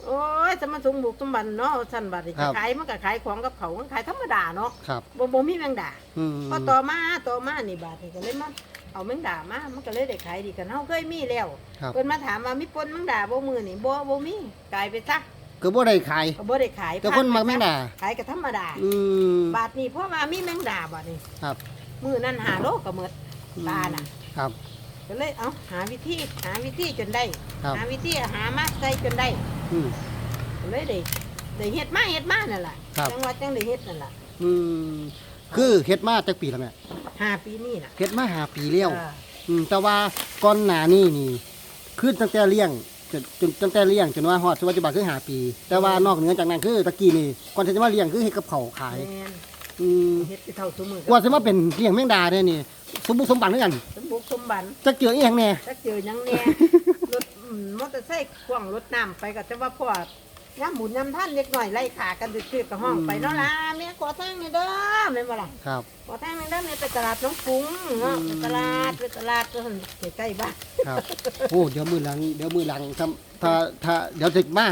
[SPEAKER 2] โอ้ยจะมาสมบุกสมบันเนาะสันบัดนี่
[SPEAKER 1] ครั
[SPEAKER 2] จะ
[SPEAKER 1] บ
[SPEAKER 2] ขายมันก็ขายของกับเขามันขายธรรมดาเนาะ
[SPEAKER 1] ครับ
[SPEAKER 2] บ่บ่มีแมงดา
[SPEAKER 1] อืม
[SPEAKER 2] พอต่อมาต่อมานี่บาดนี่ก็เลยมา เอาแมงดามามันก็เลยได้ขายดีกันเฮาเคยมีแล้ว
[SPEAKER 1] ครับ
[SPEAKER 2] เพิ่นมาถามว่ามีปนแมงดาบ่มือนี่บ่บ่มีกลายไปซะ
[SPEAKER 1] ก็บ่ได้ขาย
[SPEAKER 2] ก็บ่ได้ขาย
[SPEAKER 1] แต่คนมักแมงดา
[SPEAKER 2] ขายกับธรรมดา
[SPEAKER 1] อืม
[SPEAKER 2] บาทนี้เพราะว่ามีแมงดาบาทนี้
[SPEAKER 1] ครับ
[SPEAKER 2] มือนั่นหาโลก็หมดปลาน่ะ
[SPEAKER 1] ครับ
[SPEAKER 2] ก็เลยเอาหาวิธีหาวิธีจนได้
[SPEAKER 1] ครับ
[SPEAKER 2] หาวิธีหามาใส่จนได้
[SPEAKER 1] อืม
[SPEAKER 2] ก็เลยได้ได้เฮ็ดมาเฮ็ดมานั่นล่ะ
[SPEAKER 1] ครับ
[SPEAKER 2] จังหวัดจังได้เฮ็ดนั่นล่ะ
[SPEAKER 1] อืม คือเฮ็ดมาจักปีแล้วแม่
[SPEAKER 2] ห้าปีนี่น่ะ
[SPEAKER 1] เฮ็ดมาหาปีแล้ว
[SPEAKER 2] อ่า
[SPEAKER 1] อืมแต่ว่าก่อนหน้านี้นี่คือตั้งแต่เลี้ยงจนจนตั้งแต่เลี้ยงจนว่าฮอดปัจจุบันคือหาปี แต่ว่านอกเหนือจากนั้นคือตะกี้นี่ก่อนที่จะมาเลี้ยงคือเฮ็ดกับเขาวขาย
[SPEAKER 2] แม่น
[SPEAKER 1] อืม
[SPEAKER 2] เฮ็ดไปเท่าสมือก
[SPEAKER 1] ว่าสิมาเป็นเลี้ยงแมงดาเนี่ยนี่ สมบุกสมบันเหมือนกัน
[SPEAKER 2] สมบุกสมบัน
[SPEAKER 1] จักเจออีหยังแน่
[SPEAKER 2] ถ้าเจอหยังแน่ รถอืมมอเตอร์ไซค์ขวางรถน้ำไปก็จะว่าพ่อ ย่ำหมุนย่ำท่านเล็กหน่อยไล่ขากันดึกๆกับห้องไปเนาะล่ะแม่ขอทางหนี่อยเด้อแม่นบ่ล่ะ
[SPEAKER 1] ครับ
[SPEAKER 2] พอแท่งนึงได้ไปตลาดน้องกรุ้งเนาะ
[SPEAKER 1] อืม
[SPEAKER 2] ไปตลาดไปตลาดก็ใกล้ๆบ้าน
[SPEAKER 1] ครับโอ้เดี๋ยวมือหลังเดี๋ยวมือหลังถ้าถ้าถ้าเดี๋ยวจะมา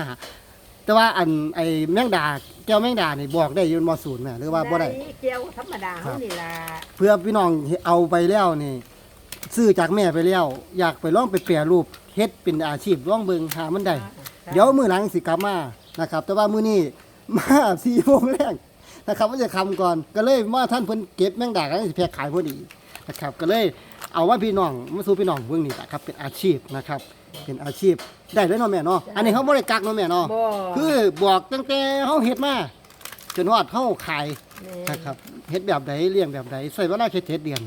[SPEAKER 1] แต่ว่าอันไอ้แมงดาแก้วแมงดานี่บอกได้อยืนมศูนย์แม่หรือว่าบ่ได้
[SPEAKER 2] เจียวธรรมดา
[SPEAKER 1] ครั
[SPEAKER 2] เฮา
[SPEAKER 1] บ
[SPEAKER 2] นี่ล่ะ
[SPEAKER 1] เพื่อพี่น้องเอาไปแล้วนี่ซื้อจากแม่ไปแล้ว อยากไปลองไปแปรรูปเฮ็ดเป็นอาชีพลองเบิ่งหามันได้ เดี๋ยวมือหลังสิกลับมานะครับ แต่ว่ามื้อนี้มา4โมงแรกนะครับว่าจะคำก่อนก็เลยมาท่านเพิ่นเก็บแมงดากันสิแพ็คขายพอดีนะครับ ก็เลยเอาว่าพี่น้องมาสู่พี่น้องเบิ่งนี่แหละครับเป็นอาชีพนะครับ เป็นอาชีพได้เลยเนาะแม่เนาะอันนี้เขาบ่ได้กักเนาะแม่เนาะ
[SPEAKER 2] บ่
[SPEAKER 1] คือบอกตั้งแต่เฮาเฮ็ดมาจนฮอดเฮาขาย
[SPEAKER 2] แม่
[SPEAKER 1] นะครับเฮ็ดแบบใดเลี้ยงแบบใดใส่เวลาแค่เจ็ดเดือน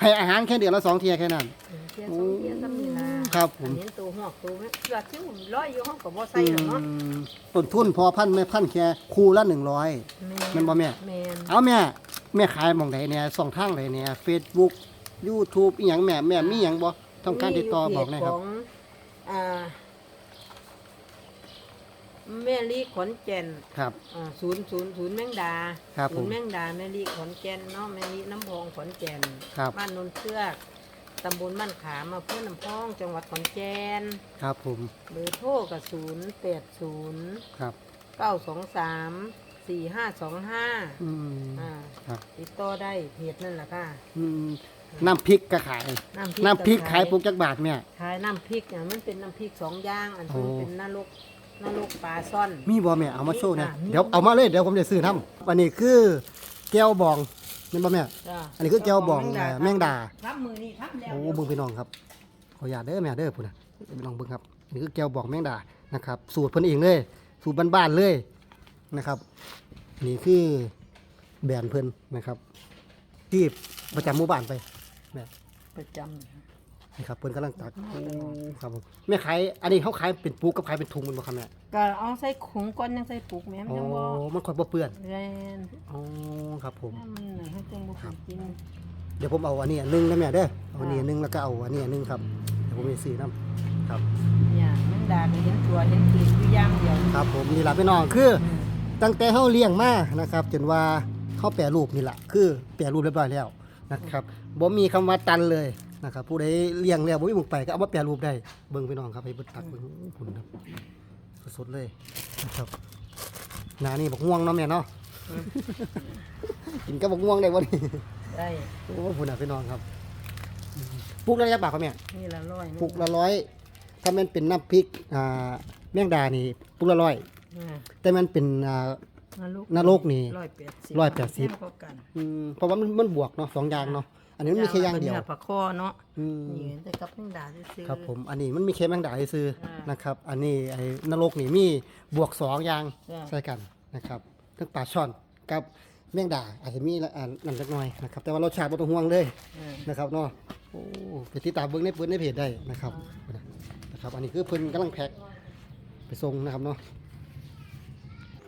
[SPEAKER 1] ให้อาหารแค่เดือนละสองเที่ยแค่นั้น
[SPEAKER 2] เจียวสองเจียวซ้ำนี่ล่ะ
[SPEAKER 1] ครับผม
[SPEAKER 2] อันนี้ตัวหอกตัวเสือที่หุ่นร้อยอยู่ห้องก็บ่ใส่หรอกเนาะ
[SPEAKER 1] อืมต้นทุนพอพันแม่พันแค่คู่ละ100แม่นบ่แม่
[SPEAKER 2] แม่น
[SPEAKER 1] เอาแม่ แม่ขายหม่องใดเนี่ยช่องทางใดเนี่ย Facebook YouTube อีหยังแม่แม่มีหยังบ่ต้องการติดต่อบอกหนะครับ
[SPEAKER 2] มียู่เพจของอ่าแม่ลีขอนแก่น
[SPEAKER 1] ครับ
[SPEAKER 2] อ่าศูนย์ศูนย์ศูนย์แมงดา
[SPEAKER 1] ครับ
[SPEAKER 2] ศูนย์แมงดาแม่ลีขอนแก่นเนาะแม่ลีน้ำพองขอนแก่น
[SPEAKER 1] ครับ
[SPEAKER 2] บ้านนนเชือก ตำบลบ้านขามอำเภอน้ำพอง จังหวัดขอนแก่น
[SPEAKER 1] ครับผม
[SPEAKER 2] เบอร์โทรกับศูนย์แปดศูนย์
[SPEAKER 1] ครับ
[SPEAKER 2] เก้าสองสามสี่ห้าสองห้า
[SPEAKER 1] อืม
[SPEAKER 2] อ่า
[SPEAKER 1] ครับ
[SPEAKER 2] ติดต่อได้เพจนั่นแหละค่ะ
[SPEAKER 1] อืมน้ำพริกก็ขาย
[SPEAKER 2] น้ำพริก
[SPEAKER 1] น้ำพริก
[SPEAKER 2] ก็
[SPEAKER 1] ขายปุกจักบาทแม่
[SPEAKER 2] ขายน้ำพริกเนี่ยมันเป็นน้ำพริกสองอย่าง อันนี้
[SPEAKER 1] โอ้
[SPEAKER 2] เป็นนรกนรกปลาซ่อน
[SPEAKER 1] มีบ่แม่เอามาโชว์นะ
[SPEAKER 2] มีค่ะ
[SPEAKER 1] เดี๋ยวเอามาเลยเดี๋ยวผมจะซื้อน้ำอันนี้คือแก้วบอง นี่บ่แม่
[SPEAKER 2] จ้ะ
[SPEAKER 1] อันนี้คือแก้วบอง
[SPEAKER 2] แมงดา
[SPEAKER 1] แมงดา
[SPEAKER 2] ทำมือนี่ทำแล้ว
[SPEAKER 1] โอ้เบิ่งพี่น้องครับขออย่าตเด้อแม่เด้อพุ่นน่ะพี่น้องเบิ่งครับอันนี่คือแก้วบองแมงดานะครับ สูตรเพิ่นเองเลย สูตรบ้านๆเลยนะครับนี่คือแบรนด์เพิ่นนะครับ ที่ประจำหมู่บ้านไปแบบ
[SPEAKER 2] ประจำ
[SPEAKER 1] นะครับเพิ่นกำลังตักโอ้ครับผมแม่ขายอันนี้เขาขายเป็นปุ๊กกับขายเป็นถุงแมันบ่ครับแม่
[SPEAKER 2] ก็เอาใส่ขุงก่อนยังใส่ปลูกแม่มัน
[SPEAKER 1] อ๋อ
[SPEAKER 2] ยังบ่
[SPEAKER 1] มันค่อยบ่เปื้อน
[SPEAKER 2] แรง
[SPEAKER 1] อ๋อครับผม
[SPEAKER 2] ถ้ามันน่ะให้จังบ่เคยกิน
[SPEAKER 1] เดี๋ยวผมเอาอันนี้อันหนึงนะแม่เด้อเอาอันนี้อันหนึงแล้วก็เอาอันนี้อันหนึงครับเดี๋ยวผมจะซื้อน้ำครับ
[SPEAKER 2] เนี่ยมันดาก็เห็นตัวเห็นกีดอยู่อย่างเดียว
[SPEAKER 1] ครับผมนี่ล่ะพี่น้องคือ
[SPEAKER 2] อืม
[SPEAKER 1] ตั้งแต่เฮาเลี้ยงมานะครับจนว่าเขาแปรรูปนี่แหละคือแปรรูปเรียบร้อยแล้วนะครับบ่มีคำว่าตันเลย นะครับผู้ใดเลี้ยงแล้วบ่มีหมุกไปก็เอามาแปรรูปได้เบิ่งพี่น้องครับให้เบิ่งตักเบิ่งผลครับสดๆเลยนะครับหนานี่บักม่วงเนาะแม่เนาะกินกับบักม่วงได้บ่นี่
[SPEAKER 2] ได้
[SPEAKER 1] โอ้พุ่นน่ะพี่น้องครับปลูกละยักบาทครับแม่
[SPEAKER 2] นี่ละร้อย
[SPEAKER 1] ปลูกละร้อยถ้าแม่นเป็นน้ำพริกอ่าแมงดานี่ปลูกละร้อย
[SPEAKER 2] อ่า
[SPEAKER 1] แต่มันเป็นอ่า
[SPEAKER 2] นรก
[SPEAKER 1] นรกนี่
[SPEAKER 2] ร้อยแปดสิบ
[SPEAKER 1] ร้อยแปดสิบ
[SPEAKER 2] เท่ากัน
[SPEAKER 1] อืมเพราะว่ามันมันบวกเนาะสองอย่างเนาะ อันนี้มันมีแค่อย่างเดียว
[SPEAKER 2] นื้ปลาคอเนาะ
[SPEAKER 1] อืม
[SPEAKER 2] นี่แต่กับแมงดาซื้อๆ
[SPEAKER 1] ครับผมอันนี้มันมีแค่แมงดาซื้อๆ
[SPEAKER 2] อ่าน
[SPEAKER 1] นะครับ อันนี้ไอ้นรกนี่มีบวกสองอย่าง
[SPEAKER 2] จ้ะ
[SPEAKER 1] ใส่กันนะครับทั้งปลาช่อนกับแมงดาอาจจะมีละอ่านั่นจักหน่อยนะครับแต่ว่ารสชาติบ่ต้องห่วงเลย
[SPEAKER 2] อ่า
[SPEAKER 1] นะครับเนาะโอ้ไปติดตามเบิ่งในเปิดในเพจได้นะครับนะครับ อันนี้คือเพิ่นกำลังแพ็คไปส่งนะครับเนาะ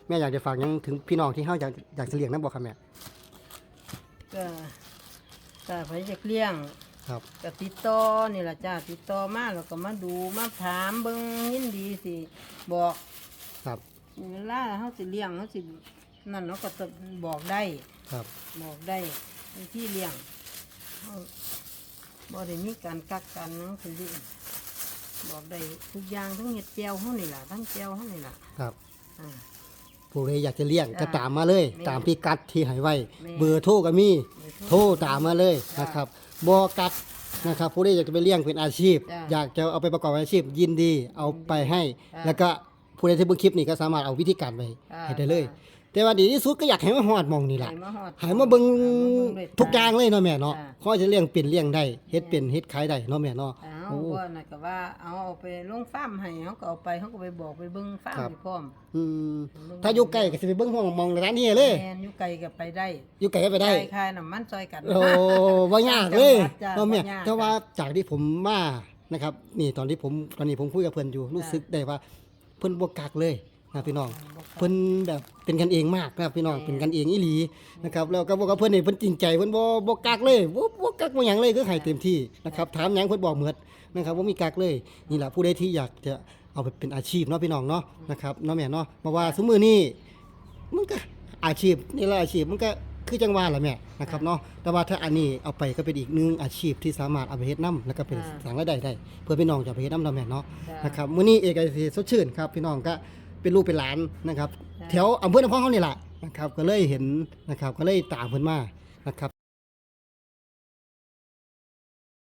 [SPEAKER 1] แม่อยากจะฝากหยังถึงพี่น้องที่เฮาอยากอยากจะเลี้ยงนํบ่ครับแม่
[SPEAKER 2] ก็ ก็ไปจะเลี้ยง
[SPEAKER 1] ครับ
[SPEAKER 2] ก็ติดต่อนี่ล่ะจ้าติดต่อมาแล้วก็มาดูมาถามเบิ่งยินดีสิบอก
[SPEAKER 1] ครับ
[SPEAKER 2] เวลาเฮาสิเลี้ยงเฮาสินั่นเนาะก็จะบอกได้
[SPEAKER 1] ครับ
[SPEAKER 2] บอกได้วิธีเลี้ยงเฮาบ่ได้มีการกักกันหยังสิเลี้ยงบอกได้ทุกอย่างทั้งเห็ดแจวเฮานี่ล่ะทั้งแจวเฮานี่ล่ะ
[SPEAKER 1] ครับ
[SPEAKER 2] อ่า
[SPEAKER 1] ผู้ใดอยากจะเลี้ยงก็
[SPEAKER 2] จ้ะ
[SPEAKER 1] ตามมาเลย
[SPEAKER 2] แม่
[SPEAKER 1] ตามพิกัดที่ให้ไว้
[SPEAKER 2] แม่
[SPEAKER 1] เบอร์โทรก็มี
[SPEAKER 2] เบอร์โทร
[SPEAKER 1] โทรตามมาเลย
[SPEAKER 2] จ้ะ
[SPEAKER 1] นะครับบ่กัดนะครับผู้ใดอยากจะไปเลี้ยงเป็นอาชีพ
[SPEAKER 2] จ้ะ
[SPEAKER 1] อยากจะเอาไปประกอบอาชีพยินดีเอาไปให้
[SPEAKER 2] จ้ะ
[SPEAKER 1] แล้วก็ผู้ใดที่เบิ่งคลิปนี้ก็สามารถเอาวิธีการไป
[SPEAKER 2] จ้ะ
[SPEAKER 1] ให้ได้เลย แต่ว่าดีที่สุดก็อยากให้มาฮอดหมองนี่ล่ะ
[SPEAKER 2] ให้มาฮอด
[SPEAKER 1] ให้มาเบิ่ง
[SPEAKER 2] ให้มาเบิ่งด้วย
[SPEAKER 1] ทุกอย่างเลยเนาะแม่เนาะ
[SPEAKER 2] จ้ะ
[SPEAKER 1] เขาจะเลี้ยงเป็นเลี้ยงได้เฮ็ดเป็นเฮ็ดขายได้เนาะแม่เนาะ
[SPEAKER 2] เอา
[SPEAKER 1] โอ้
[SPEAKER 2] ว่าน่ะก็ว่าเอาเอาไปลงฟาร์มให้เขาก็เอาไปเขาก็ไปบอกไปเบิ่งฟาร์ม
[SPEAKER 1] ครับ
[SPEAKER 2] อยู่พร้อม
[SPEAKER 1] อืมถ้าอยู่ใกล้ก็สิไปเบิ่งห้องมองร้านนี้เลย
[SPEAKER 2] แม่นอยู่ไกลก็ไปได้
[SPEAKER 1] อยู่ไกลก็ไปได้
[SPEAKER 2] จ่ายค่าน้ำมันซอยกัน
[SPEAKER 1] โอ้ว่ายากเลย
[SPEAKER 2] จ้ะ
[SPEAKER 1] เนาะแม่
[SPEAKER 2] บ่ยาก
[SPEAKER 1] แต่ว่าจากที่ผมมานะครับ นี่ตอนที่ผมตอนนี้ผมคุยกับเพิ่นอยู่รู้สึกได้ว่า เพิ่นบ่กักเลย นะพี่น้องเพิ่นแบบเป็นกันเองมากนะครับพี่น้องเป็นกันเองอีหลีนะครับแล้วก็บอกกับเพิ่นนี่เพิ่นจริงใจเพิ่นบ่บ่กักเลยบ่บ่กักบ่หยังเลยคือให้เต็มที่นะครับถามหยังเพิ่นบอกเหมือดนะครับว่ามีกักเลยนี่ล่ะผู้ใดที่อยากจะเอาไปเป็นอาชีพเนาะพี่น้องเนาะนะครับเนาะแม่เนาะเพราะว่าซุมื้อนี้มันก็อาชีพนี่แหละอาชีพมันก็คือจังหวะแหละแม่นะครับเนาะแต่ว่าถ้าอันนี้เอาไปก็เป็นอีกหนึ่งอาชีพที่สามารถเอาไปเฮ็ดน้ำแล้วก็เป็น
[SPEAKER 2] อ่า
[SPEAKER 1] สร้างรายได้ได้เพื่อพี่น้องจะเอาไปเฮ็ดน้ำเราแม่เนาะ
[SPEAKER 2] จ้ะ
[SPEAKER 1] นะครับมื้อนี้เอกสิสดชื่นครับพี่น้องก็ เป็นลูกเป็นหลานนะครับ
[SPEAKER 2] จ้ะ
[SPEAKER 1] แถวอำเภอหนองพองเขานี่แหละนะครับ ก็เลยเห็นนะครับก็เลยตามเพิ่นมานะครับ